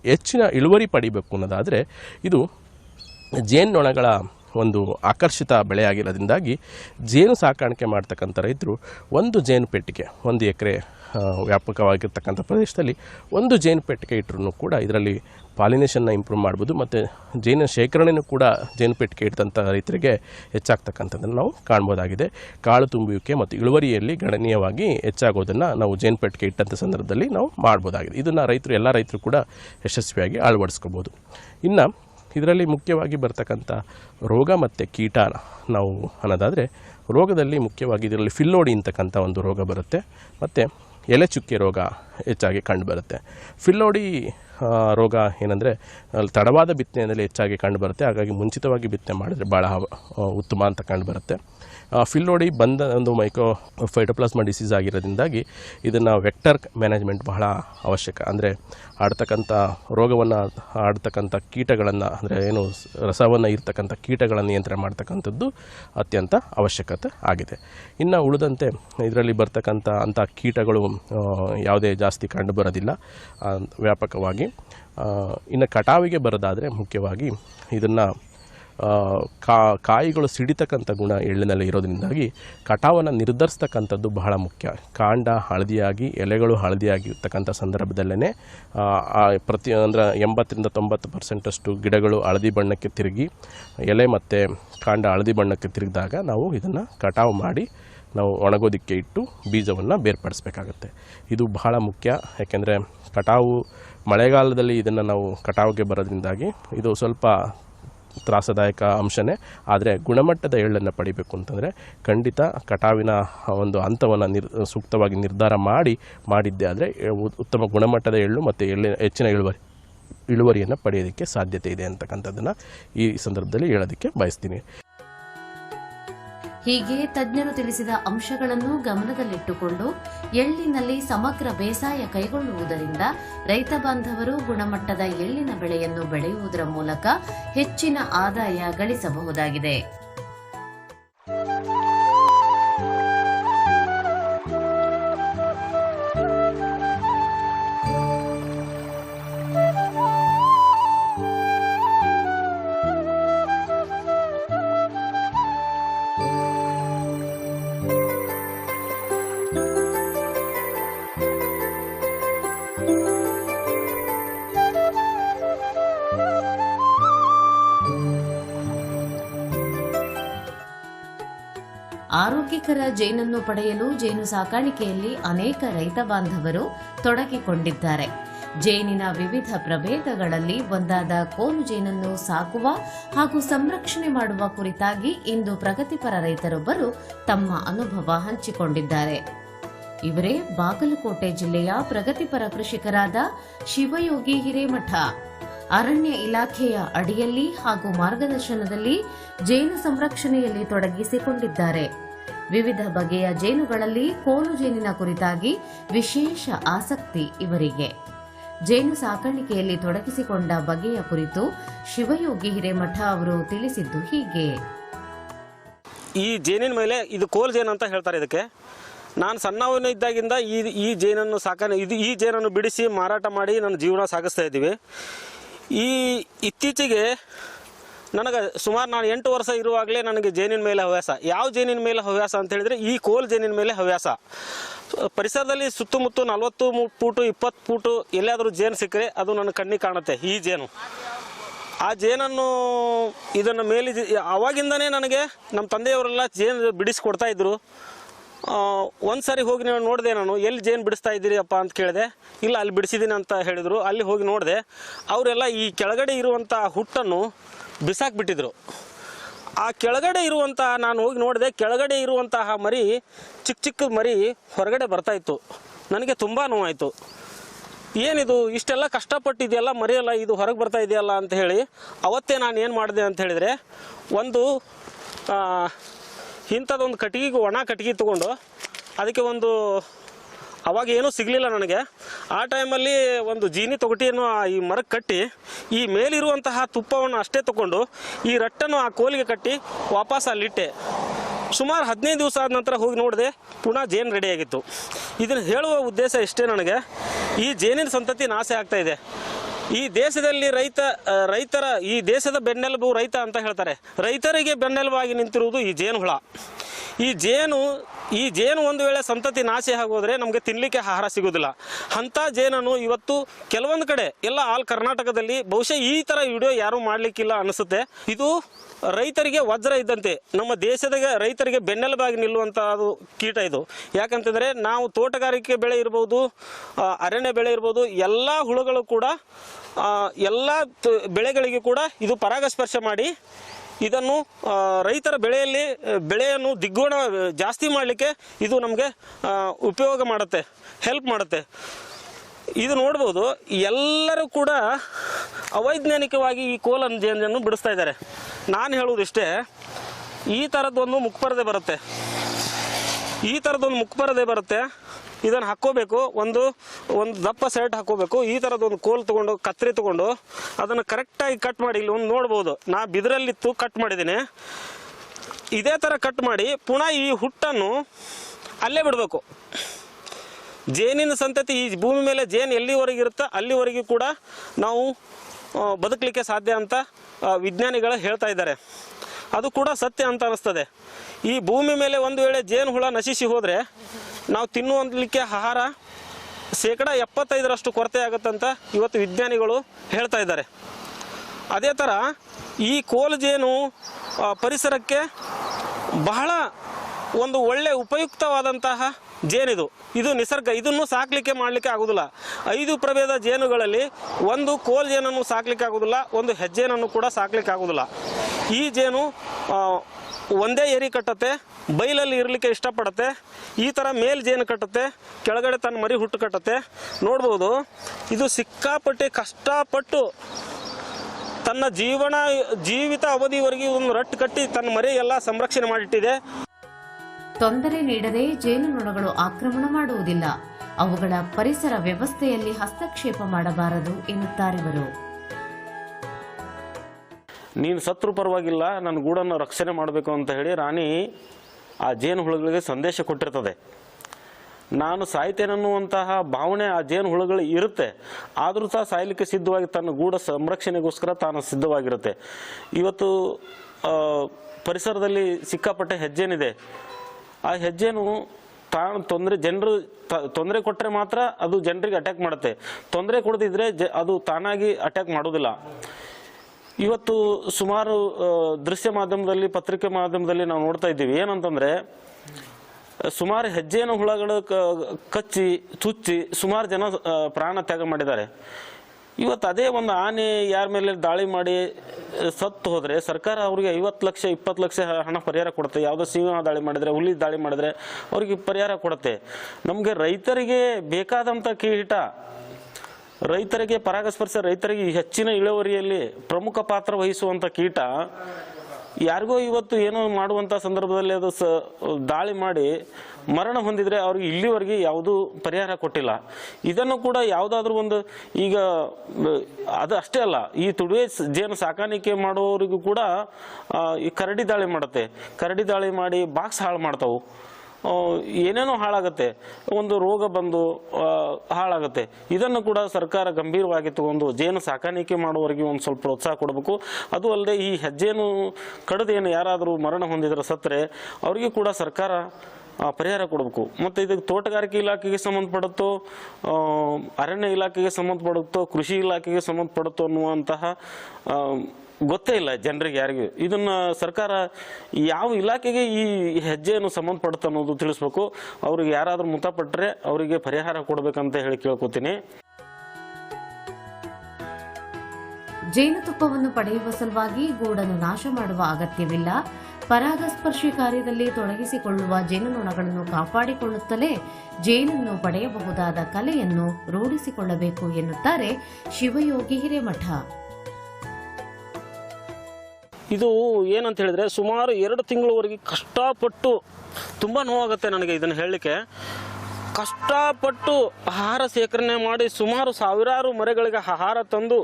ಹೆಚ್ಚಿನ ಇಳುವರಿ ಪಡಿಬೇಕು ಅನ್ನೋದಾದರೆ ಇದು ಜೇನ್ನೊಣಗಳ ಒಂದು ಆಕರ್ಷಿತ ಬೆಳೆಯಾಗಿರೋದ್ರಿಂದಾಗಿ ಜೇನು ಸಾಕಾಣಿಕೆ ಮಾಡ್ತಕ್ಕಂಥ ರೈತರು ಒಂದು ಜೇನು ಪೆಟ್ಟಿಗೆ, ಒಂದು ಎಕರೆ ವ್ಯಾಪಕವಾಗಿರ್ತಕ್ಕಂಥ ಪ್ರದೇಶದಲ್ಲಿ ಒಂದು ಜೇನು ಪೆಟ್ಟಿಗೆ ಇಟ್ಟರೂ ಕೂಡ ಇದರಲ್ಲಿ ಪಾಲಿನೇಷನ್ನ ಇಂಪ್ರೂವ್ ಮಾಡ್ಬೋದು. ಮತ್ತು ಜೇನು ಶೇಖರಣೆಯೂ ಕೂಡ ಜೇನು ಪೆಟ್ಟಿಗೆ ಇಟ್ಟಂಥ ರೈತರಿಗೆ ಹೆಚ್ಚಾಗ್ತಕ್ಕಂಥದ್ದನ್ನು ನಾವು ಕಾಣ್ಬೋದಾಗಿದೆ. ಕಾಳು ತುಂಬುವಿಕೆ ಮತ್ತು ಇಳುವರಿಯಲ್ಲಿ ಗಣನೀಯವಾಗಿ ಹೆಚ್ಚಾಗೋದನ್ನು ನಾವು ಜೇನು ಪೆಟ್ಟಿಗೆ ಇಟ್ಟಂಥ ಸಂದರ್ಭದಲ್ಲಿ ನಾವು ಮಾಡ್ಬೋದಾಗಿದೆ. ಇದನ್ನು ರೈತರು, ಎಲ್ಲ ರೈತರು ಕೂಡ ಯಶಸ್ವಿಯಾಗಿ ಅಳವಡಿಸ್ಕೋಬೋದು. ಇನ್ನು ಇದರಲ್ಲಿ ಮುಖ್ಯವಾಗಿ ಬರ್ತಕ್ಕಂಥ ರೋಗ ಮತ್ತು ಕೀಟ ನಾವು ಅನ್ನೋದಾದರೆ ರೋಗದಲ್ಲಿ ಮುಖ್ಯವಾಗಿ ಇದರಲ್ಲಿ ಫಿಲ್ಲೋಡಿ ಅಂತಕ್ಕಂಥ ಒಂದು ರೋಗ ಬರುತ್ತೆ. ಮತ್ತು ಎಲೆ ಚುಕ್ಕೆ ರೋಗ ಹೆಚ್ಚಾಗಿ ಕಂಡುಬರುತ್ತೆ. ಫಿಲ್ಲೋಡಿ ರೋಗ ಏನಂದರೆ ತಡವಾದ ಬಿತ್ತನೆಯಲ್ಲಿ ಹೆಚ್ಚಾಗಿ ಕಂಡುಬರುತ್ತೆ. ಹಾಗಾಗಿ ಮುಂಚಿತವಾಗಿ ಬಿತ್ತನೆ ಮಾಡಿದರೆ ಭಾಳ ಉತ್ತಮ ಅಂತ ಕಂಡುಬರುತ್ತೆ. ಫಿಲ್ಲೋಡಿ ಬಂದ ಒಂದು ಮೈಕ್ರೋ ಫೈಟೋಪ್ಲಾಸ್ಮಾ ಡಿಸೀಸ್ ಆಗಿರೋದ್ರಿಂದಾಗಿ ಇದನ್ನು ವೆಕ್ಟರ್ ಮ್ಯಾನೇಜ್ಮೆಂಟ್ ಬಹಳ ಅವಶ್ಯಕ. ಅಂದರೆ ಆಡ್ತಕ್ಕಂಥ ರೋಗವನ್ನು, ಆಡ್ತಕ್ಕಂಥ ಕೀಟಗಳನ್ನು, ಅಂದರೆ ಏನು ರಸವನ್ನು ಇರ್ತಕ್ಕಂಥ ಕೀಟಗಳನ್ನು ನಿಯಂತ್ರಣ ಮಾಡ್ತಕ್ಕಂಥದ್ದು ಅತ್ಯಂತ ಅವಶ್ಯಕತೆ ಆಗಿದೆ. ಇನ್ನು ಉಳಿದಂತೆ, ಇದರಲ್ಲಿ ಬರ್ತಕ್ಕಂಥ ಅಂಥ ಕೀಟಗಳು ಯಾವುದೇ ಜಾಸ್ತಿ ಕಂಡು ಬರೋದಿಲ್ಲ ವ್ಯಾಪಕವಾಗಿ. ಇನ್ನು ಕಟಾವಿಗೆ ಬರೋದಾದರೆ ಮುಖ್ಯವಾಗಿ ಇದನ್ನು ಕಾ, ಕಾಯಿಗಳು ಸಿಡಿತಕ್ಕಂಥ ಗುಣ ಎಳ್ಳಿನಲ್ಲಿ ಇರೋದ್ರಿಂದಾಗಿ ಕಟಾವನ್ನು ನಿರ್ಧರಿಸ್ತಕ್ಕಂಥದ್ದು ಬಹಳ ಮುಖ್ಯ. ಕಾಂಡ ಹಳದಿಯಾಗಿ, ಎಲೆಗಳು ಹಳದಿಯಾಗಿ ಇರ್ತಕ್ಕಂಥ ಸಂದರ್ಭದಲ್ಲೇ ಪ್ರತಿ, ಅಂದರೆ ಎಂಬತ್ತರಿಂದ ತೊಂಬತ್ತು ಪರ್ಸೆಂಟಷ್ಟು ಗಿಡಗಳು ಹಳದಿ ಬಣ್ಣಕ್ಕೆ ತಿರುಗಿ, ಎಲೆ ಮತ್ತು ಕಾಂಡ ಹಳದಿ ಬಣ್ಣಕ್ಕೆ ತಿರುಗಿದಾಗ ನಾವು ಇದನ್ನು ಕಟಾವು ಮಾಡಿ ನಾವು ಒಣಗೋದಕ್ಕೆ ಇಟ್ಟು ಬೀಜವನ್ನು ಬೇರ್ಪಡಿಸ್ಬೇಕಾಗತ್ತೆ. ಇದು ಬಹಳ ಮುಖ್ಯ, ಯಾಕೆಂದರೆ ಕಟಾವು, ಮಳೆಗಾಲದಲ್ಲಿ ಇದನ್ನು ನಾವು ಕಟಾವಿಗೆ ಬರೋದ್ರಿಂದಾಗಿ ಇದು ಸ್ವಲ್ಪ ತ್ರಾಸದಾಯಕ ಅಂಶನೇ. ಆದರೆ ಗುಣಮಟ್ಟದ ಎಳ್ಳನ್ನು ಪಡಿಬೇಕು ಅಂತಂದರೆ ಖಂಡಿತ ಕಟಾವಿನ ಒಂದು ಹಂತವನ್ನು ನಿರ್, ಸೂಕ್ತವಾಗಿ ನಿರ್ಧಾರ ಮಾಡಿ, ಮಾಡಿದ್ದೆ ಆದರೆ ಉತ್ತಮ ಗುಣಮಟ್ಟದ ಎಳ್ಳು ಮತ್ತು ಎಳ್ಳಿನ ಹೆಚ್ಚಿನ ಇಳುವರಿ, ಇಳುವರಿಯನ್ನು ಪಡೆಯೋದಕ್ಕೆ ಸಾಧ್ಯತೆ ಇದೆ ಅಂತಕ್ಕಂಥದ್ದನ್ನು ಈ ಸಂದರ್ಭದಲ್ಲಿ ಹೇಳೋದಕ್ಕೆ ಬಯಸ್ತೀನಿ. ಹೀಗೆ ತಜ್ಞರು ತಿಳಿಸಿದ ಅಂಶಗಳನ್ನು ಗಮನದಲ್ಲಿಟ್ಟುಕೊಂಡು ಎಳ್ಳಿನಲ್ಲಿ ಸಮಗ್ರ ಬೇಸಾಯ ಕೈಗೊಳ್ಳುವುದರಿಂದ ರೈತ ಬಾಂಧವರು ಗುಣಮಟ್ಟದ ಎಳ್ಳಿನ ಬೆಳೆಯನ್ನು ಬೆಳೆಯುವುದರ ಮೂಲಕ ಹೆಚ್ಚಿನ ಆದಾಯ ಗಳಿಸಬಹುದಾಗಿದೆ. ಜೇನನ್ನು ಪಡೆಯಲು ಜೇನು ಸಾಕಾಣಿಕೆಯಲ್ಲಿ ಅನೇಕ ರೈತ ಬಾಂಧವರು ತೊಡಗಿಕೊಂಡಿದ್ದಾರೆ. ಜೇನಿನ ವಿವಿಧ ಪ್ರಭೇದಗಳಲ್ಲಿ ಒಂದಾದ ಕೋಲು ಜೇನನ್ನು ಸಾಕುವ ಹಾಗೂ ಸಂರಕ್ಷಣೆ ಮಾಡುವ ಕುರಿತಾಗಿ ಇಂದು ಪ್ರಗತಿಪರ ರೈತರೊಬ್ಬರು ತಮ್ಮ ಅನುಭವ ಹಂಚಿಕೊಂಡಿದ್ದಾರೆ. ಇವರೇ ಬಾಗಲಕೋಟೆ ಜಿಲ್ಲೆಯ ಪ್ರಗತಿಪರ ಕೃಷಿಕರಾದ ಶಿವಯೋಗಿ ಹಿರೇಮಠ. ಅರಣ್ಯ ಇಲಾಖೆಯ ಅಡಿಯಲ್ಲಿ ಹಾಗೂ ಮಾರ್ಗದರ್ಶನದಲ್ಲಿ ಜೇನು ಸಂರಕ್ಷಣೆಯಲ್ಲಿ ತೊಡಗಿಸಿಕೊಂಡಿದ್ದಾರೆ. ವಿವಿಧ ಬಗೆಯ ಜೇನುಗಳಲ್ಲಿ ಕೋಲು ಜೇನಿನ ಕುರಿತಾಗಿ ವಿಶೇಷ ಆಸಕ್ತಿ ಇವರಿಗೆ. ಜೇನು ಸಾಕಾಣಿಕೆಯಲ್ಲಿ ತೊಡಗಿಸಿಕೊಂಡ ಬಗೆಯ ಕುರಿತು ಶಿವಯೋಗಿ ಹಿರೇಮಠ ಅವರು ತಿಳಿಸಿದ್ದು ಹೀಗೆ. ಈ ಜೇನಿನ ಮೇಲೆ ಇದು ಕೋಲ್ ಜೇನು ಅಂತ ಹೇಳ್ತಾರೆ ಇದಕ್ಕೆ. ನಾನು ಸಣ್ಣವನು ಇದ್ದಾಗಿಂದ ಈ ಈ ಜೇನನ್ನು ಸಾಕಾಣೆ ಇದು ಈ ಜೇನನ್ನು ಬಿಡಿಸಿ ಮಾರಾಟ ಮಾಡಿ ನನ್ನ ಜೀವನ ಸಾಗಿಸ್ತಾ ಇದ್ದೀವಿ. ಈ ಇತ್ತೀಚೆಗೆ ನನಗೆ ಸುಮಾರು ನಾನು ಎಂಟು ವರ್ಷ ಇರುವಾಗಲೇ ನನಗೆ ಜೇನಿನ ಮೇಲೆ ಹವ್ಯಾಸ. ಯಾವ ಜೇನಿನ ಮೇಲೆ ಹವ್ಯಾಸ ಅಂತ ಹೇಳಿದರೆ ಈ ಕೋಲ್ ಜೇನಿನ ಮೇಲೆ ಹವ್ಯಾಸ. ಪರಿಸರದಲ್ಲಿ ಸುತ್ತಮುತ್ತ ನಲ್ವತ್ತು ಫೂಟು ಇಪ್ಪತ್ತು ಫೂಟು ಎಲ್ಲಿಯಾದರೂ ಜೇನು ಸಿಕ್ಕರೆ ಅದು ನನ್ನ ಕಣ್ಣಿಗೆ ಕಾಣುತ್ತೆ, ಈ ಜೇನು. ಆ ಜೇನನ್ನು ಇದನ್ನು ಮೇಲೆ ಅವಾಗಿಂದನೇ ನನಗೆ ನಮ್ಮ ತಂದೆಯವರೆಲ್ಲ ಜೇನು ಬಿಡಿಸ್ಕೊಡ್ತಾ ಇದ್ರು. ಒಂದು ಸಾರಿ ಹೋಗಿ ನಾನು ನೋಡಿದೆ ನಾನು, ಎಲ್ಲಿ ಜೇನು ಬಿಡಿಸ್ತಾ ಇದ್ದೀರಿ ಅಪ್ಪ ಅಂತ ಕೇಳಿದೆ, ಇಲ್ಲ ಅಲ್ಲಿ ಬಿಡಿಸಿದ್ದೀನಿ ಅಂತ ಹೇಳಿದರು, ಅಲ್ಲಿ ಹೋಗಿ ನೋಡಿದೆ. ಅವರೆಲ್ಲ ಈ ಕೆಳಗಡೆ ಇರುವಂಥ ಹುಟ್ಟನ್ನು ಬಿಸಾಕ್ಬಿಟ್ಟಿದ್ರು. ಆ ಕೆಳಗಡೆ ಇರುವಂತಹ ನಾನು ಹೋಗಿ ನೋಡಿದೆ, ಕೆಳಗಡೆ ಇರುವಂತಹ ಮರಿ, ಚಿಕ್ಕ ಚಿಕ್ಕ ಮರಿ ಹೊರಗಡೆ ಬರ್ತಾ ಇತ್ತು. ನನಗೆ ತುಂಬ ನೋವಾಯಿತು. ಏನಿದು, ಇಷ್ಟೆಲ್ಲ ಕಷ್ಟಪಟ್ಟಿದೆಯಲ್ಲ ಮರಿಯಲ್ಲ, ಇದು ಹೊರಗೆ ಬರ್ತಾ ಇದೆಯಲ್ಲ ಅಂತ ಹೇಳಿ, ಅವತ್ತೇ ನಾನು ಏನು ಮಾಡಿದೆ ಅಂತ ಹೇಳಿದರೆ, ಒಂದು ಇಂಥದ್ದೊಂದು ಕಟ್ಟಿಗೆ ಒಣ ಕಟ್ಟಿಗೆ ತಗೊಂಡು ಅದಕ್ಕೆ ಒಂದು ಅವಾಗ ಏನೂ ಸಿಗಲಿಲ್ಲ ನನಗೆ. ಆ ಟೈಮಲ್ಲಿ ಒಂದು ಜೀನಿ ತೊಗಟಿಯನ್ನು ಈ ಮರಕ್ಕೆ ಕಟ್ಟಿ, ಈ ಮೇಲಿರುವಂತಹ ತುಪ್ಪವನ್ನು ಅಷ್ಟೇ ತಗೊಂಡು ಈ ರಟ್ಟನ್ನು ಆ ಕೋಲಿಗೆ ಕಟ್ಟಿ ವಾಪಸ್ ಅಲ್ಲಿಟ್ಟೆ ಸುಮಾರು ಹದಿನೈದು ದಿವಸ ಆದ ನಂತರ ಹೋಗಿ ನೋಡಿದೆ, ಪುನಃ ಜೇನು ರೆಡಿಯಾಗಿತ್ತು ಇದನ್ನು ಹೇಳುವ ಉದ್ದೇಶ ಇಷ್ಟೇ ನನಗೆ. ಈ ಜೇನಿನ ಸಂತತಿ ನಾಶ ಆಗ್ತಾ ಇದೆ. ಈ ದೇಶದಲ್ಲಿ ರೈತ ರೈತರ, ಈ ದೇಶದ ಬೆನ್ನೆಲುಬು ರೈತ ಅಂತ ಹೇಳ್ತಾರೆ. ರೈತರಿಗೆ ಬೆನ್ನೆಲುಬಾಗಿ ನಿಂತಿರುವುದು ಈ ಜೇನು ಹುಳ. ಈ ಜೇನು ಈ ಜೇನು ಒಂದು ವೇಳೆ ಸಂತತಿ ನಾಶ ಆಗೋದ್ರೆ ನಮಗೆ ತಿನ್ನಲಿಕ್ಕೆ ಆಹಾರ ಸಿಗೋದಿಲ್ಲ. ಅಂಥ ಜೇನನ್ನು ಇವತ್ತು ಕೆಲವೊಂದು ಕಡೆ, ಎಲ್ಲ ಆಲ್ ಕರ್ನಾಟಕದಲ್ಲಿ ಬಹುಶಃ ಈ ಥರ ವಿಡಿಯೋ ಯಾರೂ ಮಾಡಲಿಕ್ಕಿಲ್ಲ ಅನಿಸುತ್ತೆ. ಇದು ರೈತರಿಗೆ ವಜ್ರ ಇದ್ದಂತೆ, ನಮ್ಮ ದೇಶದ ರೈತರಿಗೆ ಬೆನ್ನೆಲುಬಾಗಿ ನಿಲ್ಲುವಂಥ ಅದು ಕೀಟ ಇದು. ಯಾಕಂತಂದರೆ ನಾವು ತೋಟಗಾರಿಕೆ ಬೆಳೆ ಇರ್ಬೋದು ಅರಣ್ಯ ಬೆಳೆ ಇರ್ಬೋದು, ಎಲ್ಲ ಹುಳುಗಳು ಕೂಡ ಎಲ್ಲ ಬೆಳೆಗಳಿಗೆ ಕೂಡ ಇದು ಪರಾಗಸ್ಪರ್ಶ ಮಾಡಿ ಇದನ್ನು ರೈತರ ಬೆಳೆಯಲ್ಲಿ ಬೆಳೆಯನ್ನು ದಿಗ್ಗುಣ ಜಾಸ್ತಿ ಮಾಡಲಿಕ್ಕೆ ಇದು ನಮಗೆ ಉಪಯೋಗ ಮಾಡುತ್ತೆ ಹೆಲ್ಪ್ ಮಾಡುತ್ತೆ. ಇದು ನೋಡ್ಬೋದು, ಎಲ್ಲರೂ ಕೂಡ ಅವೈಜ್ಞಾನಿಕವಾಗಿ ಈ ಕೋಲನ್ ಜೇನನ್ನು ಬಿಡಿಸ್ತಾ ಇದ್ದಾರೆ. ನಾನು ಹೇಳುವುದಿಷ್ಟೇ, ಈ ಥರದ್ದೊಂದು ಮುಖಪರದೆ ಬರುತ್ತೆ. ಈ ಥರದ್ದೊಂದು ಮುಖಪರದೆ ಬರುತ್ತೆ. ಇದನ್ನು ಹಾಕ್ಕೋಬೇಕು. ಒಂದು ಒಂದು ದಪ್ಪ ಸೆಟ್ ಹಾಕೋಬೇಕು ಈ ಥರದ್ದೊಂದು ಕೋಲ್ ತೊಗೊಂಡು ಕತ್ತರಿ ತೊಗೊಂಡು ಅದನ್ನು ಕರೆಕ್ಟಾಗಿ ಕಟ್ ಮಾಡಿ, ಇಲ್ಲಿ ಒಂದು ನೋಡ್ಬೋದು. ನಾ ಬಿದಿರಲ್ಲಿತ್ತು ಕಟ್ ಮಾಡಿದ್ದೀನಿ. ಇದೇ ಥರ ಕಟ್ ಮಾಡಿ, ಪುನಃ ಈ ಹುಟ್ಟನ್ನು ಅಲ್ಲೇ ಬಿಡಬೇಕು. ಜೇನಿನ ಸಂತತಿ, ಈ ಭೂಮಿ ಮೇಲೆ ಜೇನು ಎಲ್ಲಿವರೆಗೆ ಇರುತ್ತೋ ಅಲ್ಲಿವರೆಗೂ ಕೂಡ ನಾವು ಬದುಕಲಿಕ್ಕೆ ಸಾಧ್ಯ ಅಂತ ವಿಜ್ಞಾನಿಗಳು ಹೇಳ್ತಾ ಇದ್ದಾರೆ. ಅದು ಕೂಡ ಸತ್ಯ ಅಂತ ಅನಿಸ್ತದೆ. ಈ ಭೂಮಿ ಮೇಲೆ ಒಂದು ವೇಳೆ ಜೇನು ಹುಳ ನಶಿಸಿ ಹೋದರೆ ನಾವು ತಿನ್ನುವಲಿಕ್ಕೆ ಆಹಾರ ಶೇಕಡ ಎಪ್ಪತ್ತೈದರಷ್ಟು ಕೊರತೆ ಆಗುತ್ತಂತ ಇವತ್ತು ವಿಜ್ಞಾನಿಗಳು ಹೇಳ್ತಾ ಇದ್ದಾರೆ. ಅದೇ ಥರ ಈ ಕೋಲು ಜೇನು ಪರಿಸರಕ್ಕೆ ಬಹಳ ಒಂದು ಒಳ್ಳೆ ಉಪಯುಕ್ತವಾದಂತಹ ಜೇನಿದು. ಇದು ನಿಸರ್ಗ, ಇದನ್ನು ಸಾಕಲಿಕ್ಕೆ ಮಾಡಲಿಕ್ಕೆ ಆಗೋದಿಲ್ಲ. ಐದು ಪ್ರಭೇದ ಜೇನುಗಳಲ್ಲಿ ಒಂದು ಕೋಲ್ ಜೇನನ್ನು ಸಾಕಲಿಕ್ಕೆ ಆಗೋದಿಲ್ಲ, ಒಂದು ಹೆಜ್ಜೇನನ್ನು ಕೂಡ ಸಾಕಲಿಕ್ಕೆ ಆಗೋದಿಲ್ಲ. ಈ ಜೇನು ಒಂದೇ ಏರಿ ಕಟ್ಟತ್ತೆ, ಬೈಲಲ್ಲಿ ಇರಲಿಕ್ಕೆ ಇಷ್ಟಪಡುತ್ತೆ, ಈ ಥರ ಮೇಲ್ ಜೇನು ಕಟ್ಟುತ್ತೆ, ಕೆಳಗಡೆ ತನ್ನ ಮರಿ ಹುಟ್ಟು ಕಟ್ಟತ್ತೆ. ನೋಡ್ಬೋದು, ಇದು ಸಿಕ್ಕಾಪಟ್ಟೆ ಕಷ್ಟಪಟ್ಟು ತನ್ನ ಜೀವನ, ಜೀವಿತ ಅವಧಿವರೆಗೆ ಒಂದು ರಟ್ಟು ಕಟ್ಟಿ ತನ್ನ ಮರಿ ಎಲ್ಲ ಸಂರಕ್ಷಣೆ ಮಾಡಿಟ್ಟಿದೆ. ತೊಂದರೆ ನೀಡದೆ ಜೇನುನೊಣಗಳು ಆಕ್ರಮಣ ಮಾಡುವುದಿಲ್ಲ. ಅವುಗಳ ಪರಿಸರ ವ್ಯವಸ್ಥೆಯಲ್ಲಿ ಹಸ್ತಕ್ಷೇಪ ಮಾಡಬಾರದು ಎನ್ನುತ್ತಾರಿವರು. ನೀನು ಸತ್ರು ಪರವಾಗಿಲ್ಲ, ನನ್ನ ಗೂಡನ್ನು ರಕ್ಷಣೆ ಮಾಡಬೇಕು ಅಂತ ಹೇಳಿ ರಾಣಿ ಆ ಜೇನು ಹುಳುಗಳಿಗೆ ಸಂದೇಶ ಕೊಟ್ಟಿರ್ತದೆ. ನಾನು ಸಾಯ್ತೇನೆನ್ನುವಂತಹ ಭಾವನೆ ಆ ಜೇನು ಹುಳುಗಳು ಇರುತ್ತೆ. ಆದರೂ ಸಹ ಸಾಯ್ಲಿಕ್ಕೆ ಸಿದ್ಧವಾಗಿ ತನ್ನ ಗೂಡ ಸಂರಕ್ಷಣೆಗೋಸ್ಕರ ತಾನು ಸಿದ್ಧವಾಗಿರುತ್ತೆ. ಇವತ್ತು ಪರಿಸರದಲ್ಲಿ ಸಿಕ್ಕಾಪಟ್ಟೆ ಹೆಜ್ಜೆನಿದೆ. ಆ ಹೆಜ್ಜೆನು ತಾನು ತೊಂದರೆ, ಜನರು ತೊಂದರೆ ಕೊಟ್ಟರೆ ಮಾತ್ರ ಅದು ಜನರಿಗೆ ಅಟ್ಯಾಕ್ ಮಾಡುತ್ತೆ. ತೊಂದರೆ ಕೊಡದಿದ್ರೆ ಜ, ಅದು ತಾನಾಗಿ ಅಟ್ಯಾಕ್ ಮಾಡೋದಿಲ್ಲ ಇವತ್ತು ಸುಮಾರು ದೃಶ್ಯ ಮಾಧ್ಯಮದಲ್ಲಿ, ಪತ್ರಿಕೆ ಮಾಧ್ಯಮದಲ್ಲಿ ನಾವು ನೋಡ್ತಾ ಇದ್ದೀವಿ. ಏನಂತಂದ್ರೆ, ಸುಮಾರು ಹೆಜ್ಜೆಯನ್ನು ಹುಳಗಳು ಕಚ್ಚಿ, ಚುಚ್ಚಿ ಸುಮಾರು ಜನ ಪ್ರಾಣ ತ್ಯಾಗ ಮಾಡಿದ್ದಾರೆ. ಇವತ್ತು ಅದೇ ಒಂದು ಆನೆ ಯಾರ ಮೇಲೆ ದಾಳಿ ಮಾಡಿ, ಸತ್ತು ಹೋದರೆ ಸರ್ಕಾರ ಅವ್ರಿಗೆ ಐವತ್ತು ಲಕ್ಷ, ಇಪ್ಪತ್ತು ಲಕ್ಷ ಹಣ ಪರಿಹಾರ ಕೊಡುತ್ತೆ. ಯಾವುದೋ ಸಿಂಹ ದಾಳಿ ಮಾಡಿದರೆ, ಹುಲಿ ದಾಳಿ ಮಾಡಿದರೆ ಅವ್ರಿಗೆ ಪರಿಹಾರ ಕೊಡುತ್ತೆ. ನಮಗೆ ರೈತರಿಗೆ ಬೇಕಾದಂಥ ಕೀಟ ರೈತರಿಗೆ, ಪರಾಗಸ್ಪರ್ಶ ರೈತರಿಗೆ ಹೆಚ್ಚಿನ ಇಳುವರಿಯಲ್ಲಿ ಪ್ರಮುಖ ಪಾತ್ರ ವಹಿಸುವಂಥ ಕೀಟ. ಯಾರಿಗೋ ಇವತ್ತು ಏನೋ ಮಾಡುವಂಥ ಸಂದರ್ಭದಲ್ಲಿ ಅದು ಸ, ದಾಳಿ ಮಾಡಿ ಮರಣ ಹೊಂದಿದರೆ ಅವ್ರಿಗೆ ಇಲ್ಲಿವರೆಗೆ ಯಾವುದೂ ಪರಿಹಾರ ಕೊಟ್ಟಿಲ್ಲ. ಇದನ್ನು ಕೂಡ ಯಾವುದಾದ್ರೂ ಒಂದು ಈಗ, ಅದು ಅಷ್ಟೇ ಅಲ್ಲ, ಈ ತುಡುವೆ ಜೇನು ಸಾಕಾಣಿಕೆ ಮಾಡುವವರಿಗೂ ಕೂಡ ಈ ಕರಡಿ ದಾಳಿ ಮಾಡುತ್ತೆ. ಕರಡಿ ದಾಳಿ ಮಾಡಿ ಬಾಕ್ಸ್ ಹಾಳು ಮಾಡ್ತಾವು. ಏನೇನೋ ಹಾಳಾಗುತ್ತೆ. ಒಂದು ರೋಗ ಬಂದು ಹಾಳಾಗುತ್ತೆ. ಇದನ್ನು ಕೂಡ ಸರ್ಕಾರ ಗಂಭೀರವಾಗಿ ತಗೊಂಡು ಜೇನು ಸಾಕಾಣಿಕೆ ಮಾಡುವವರಿಗೆ ಒಂದು ಸ್ವಲ್ಪ ಪ್ರೋತ್ಸಾಹ ಕೊಡಬೇಕು. ಅದು ಅಲ್ಲದೆ ಈ ಹೆಜ್ಜೆನು ಕಡದೇನು ಯಾರಾದರೂ ಮರಣ ಹೊಂದಿದ್ರೆ ಸತ್ತರೆ, ಅವರಿಗೆ ಕೂಡ ಸರ್ಕಾರ ಪರಿಹಾರ ಕೊಡಬೇಕು. ಮತ್ತು ಇದಕ್ಕೆ ತೋಟಗಾರಿಕೆ ಇಲಾಖೆಗೆ ಸಂಬಂಧಪಡುತ್ತೋ ಅರಣ್ಯ ಇಲಾಖೆಗೆ ಸಂಬಂಧಪಡುತ್ತೋ, ಕೃಷಿ ಇಲಾಖೆಗೆ ಸಂಬಂಧಪಡುತ್ತೋ ಅನ್ನುವಂತಹ ಗೊತ್ತೇ ಇಲ್ಲ ಜನರಿಗೆ ಯಾರಿಗೂ. ಇದನ್ನ ಸರ್ಕಾರ ಯಾವ ಇಲಾಖೆಗೆ ಈ ಹೆಜ್ಜೆಯನ್ನು ಸಂಬಂಧಪಡುತ್ತೆ ಅನ್ನೋದು ತಿಳಿಸ್ಬೇಕು. ಅವ್ರಿಗೆ ಯಾರಾದರೂ ಮೃತಪಟ್ಟರೆ ಅವರಿಗೆ ಪರಿಹಾರ ಕೊಡಬೇಕಂತ ಹೇಳಿ ಕೇಳ್ಕೊತೀನಿ. ಜೇನುತುಪ್ಪವನ್ನು ಪಡೆಯುವ ಸಲುವಾಗಿ ಗೂಡನ್ನು ನಾಶ ಮಾಡುವ ಅಗತ್ಯವಿಲ್ಲ. ಪರಾಗಸ್ಪರ್ಶಿ ಕಾರ್ಯದಲ್ಲಿ ತೊಡಗಿಸಿಕೊಳ್ಳುವ ಜೇನುನೊಣಗಳನ್ನು ಕಾಪಾಡಿಕೊಳ್ಳುತ್ತಲೇ ಜೇನನ್ನು ಪಡೆಯಬಹುದಾದ ಕಲೆಯನ್ನು ರೂಢಿಸಿಕೊಳ್ಳಬೇಕು ಎನ್ನುತ್ತಾರೆ ಶಿವಯೋಗಿ ಹಿರೇಮಠ. ಇದು ಏನಂತ ಹೇಳಿದ್ರೆ ಸುಮಾರು ಎರಡು ತಿಂಗಳವರೆಗೆ ಕಷ್ಟಪಟ್ಟು ತುಂಬ ನೋವಾಗುತ್ತೆ ನನಗೆ ಇದನ್ನು ಹೇಳಲಿಕ್ಕೆ. ಕಷ್ಟಪಟ್ಟು ಆಹಾರ ಶೇಖರಣೆ ಮಾಡಿ ಸುಮಾರು ಸಾವಿರಾರು ಮರೆಗಳಿಗೆ ಆಹಾರ ತಂದು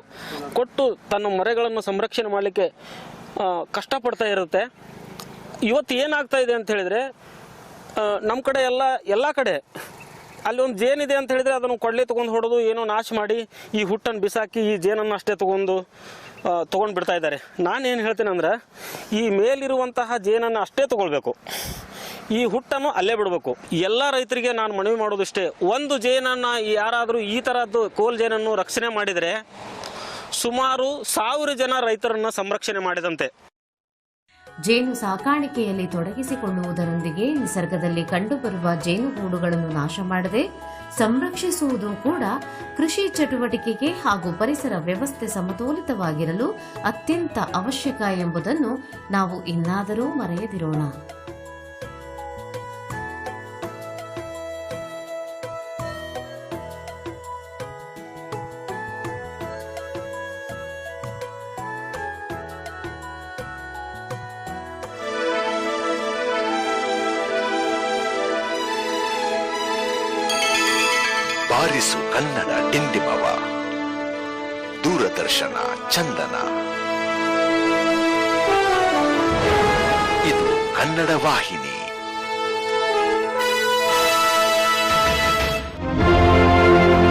ಕೊಟ್ಟು ತನ್ನ ಮರೆಗಳನ್ನು ಸಂರಕ್ಷಣೆ ಮಾಡಲಿಕ್ಕೆ ಕಷ್ಟಪಡ್ತಾ ಇರುತ್ತೆ. ಇವತ್ತು ಏನಾಗ್ತಾ ಇದೆ ಅಂತ ಹೇಳಿದ್ರೆ ನಮ್ಮ ಕಡೆ ಎಲ್ಲ ಎಲ್ಲ ಕಡೆ ಅಲ್ಲಿ ಒಂದು ಜೇನಿದೆ ಅಂತ ಹೇಳಿದ್ರೆ ಅದನ್ನು ಕೊಡಲಿ ತೊಗೊಂಡು ಹೊಡೆದು ಏನೋ ನಾಶ ಮಾಡಿ ಈ ಹುಟ್ಟನ್ನು ಬಿಸಾಕಿ ಈ ಜೇನನ್ನು ಅಷ್ಟೇ ತೊಗೊಂಡು ತೊಗೊಂಡು ಬಿಡ್ತಾ ಇದ್ದಾರೆ. ನಾನೇನು ಹೇಳ್ತೀನಿ ಅಂದ್ರೆ, ಈ ಮೇಲಿರುವಂತಹ ಜೇನನ್ನು ಅಷ್ಟೇ ತೊಗೊಳ್ಬೇಕು. ಈ ಹುಟ್ಟನ್ನು ಅಲ್ಲೇ ಬಿಡಬೇಕು. ಎಲ್ಲ ರೈತರಿಗೆ ನಾನು ಮನವಿ ಮಾಡೋದಿಷ್ಟೇ ಒಂದು ಜೇನನ್ನು ಯಾರಾದರೂ ಈ ಥರದ್ದು ಕೋಲ್ ಜೇನನ್ನು ರಕ್ಷಣೆ ಮಾಡಿದರೆ ಸುಮಾರು ಸಾವಿರ ಜನ ರೈತರನ್ನು ಸಂರಕ್ಷಣೆ ಮಾಡಿದಂತೆ. ಜೇನು ಸಾಕಾಣಿಕೆಯಲ್ಲಿ ತೊಡಗಿಸಿಕೊಳ್ಳುವುದರೊಂದಿಗೆ ನಿಸರ್ಗದಲ್ಲಿ ಕಂಡುಬರುವ ಜೇನುಗೂಡುಗಳನ್ನು ನಾಶ ಮಾಡದೆ ಸಂರಕ್ಷಿಸುವುದು ಕೂಡ ಕೃಷಿ ಚಟುವಟಿಕೆಗೆ ಹಾಗೂ ಪರಿಸರ ವ್ಯವಸ್ಥೆ ಸಮತೋಲಿತವಾಗಿರಲು ಅತ್ಯಂತ ಅವಶ್ಯಕ ಎಂಬುದನ್ನು ನಾವು ಇನ್ನಾದರೂ ಮರೆಯದಿರೋಣ. ದೂರದರ್ಶನ ಚಂದನ. ಇದು ಕನ್ನಡ ವಾಹಿನಿ.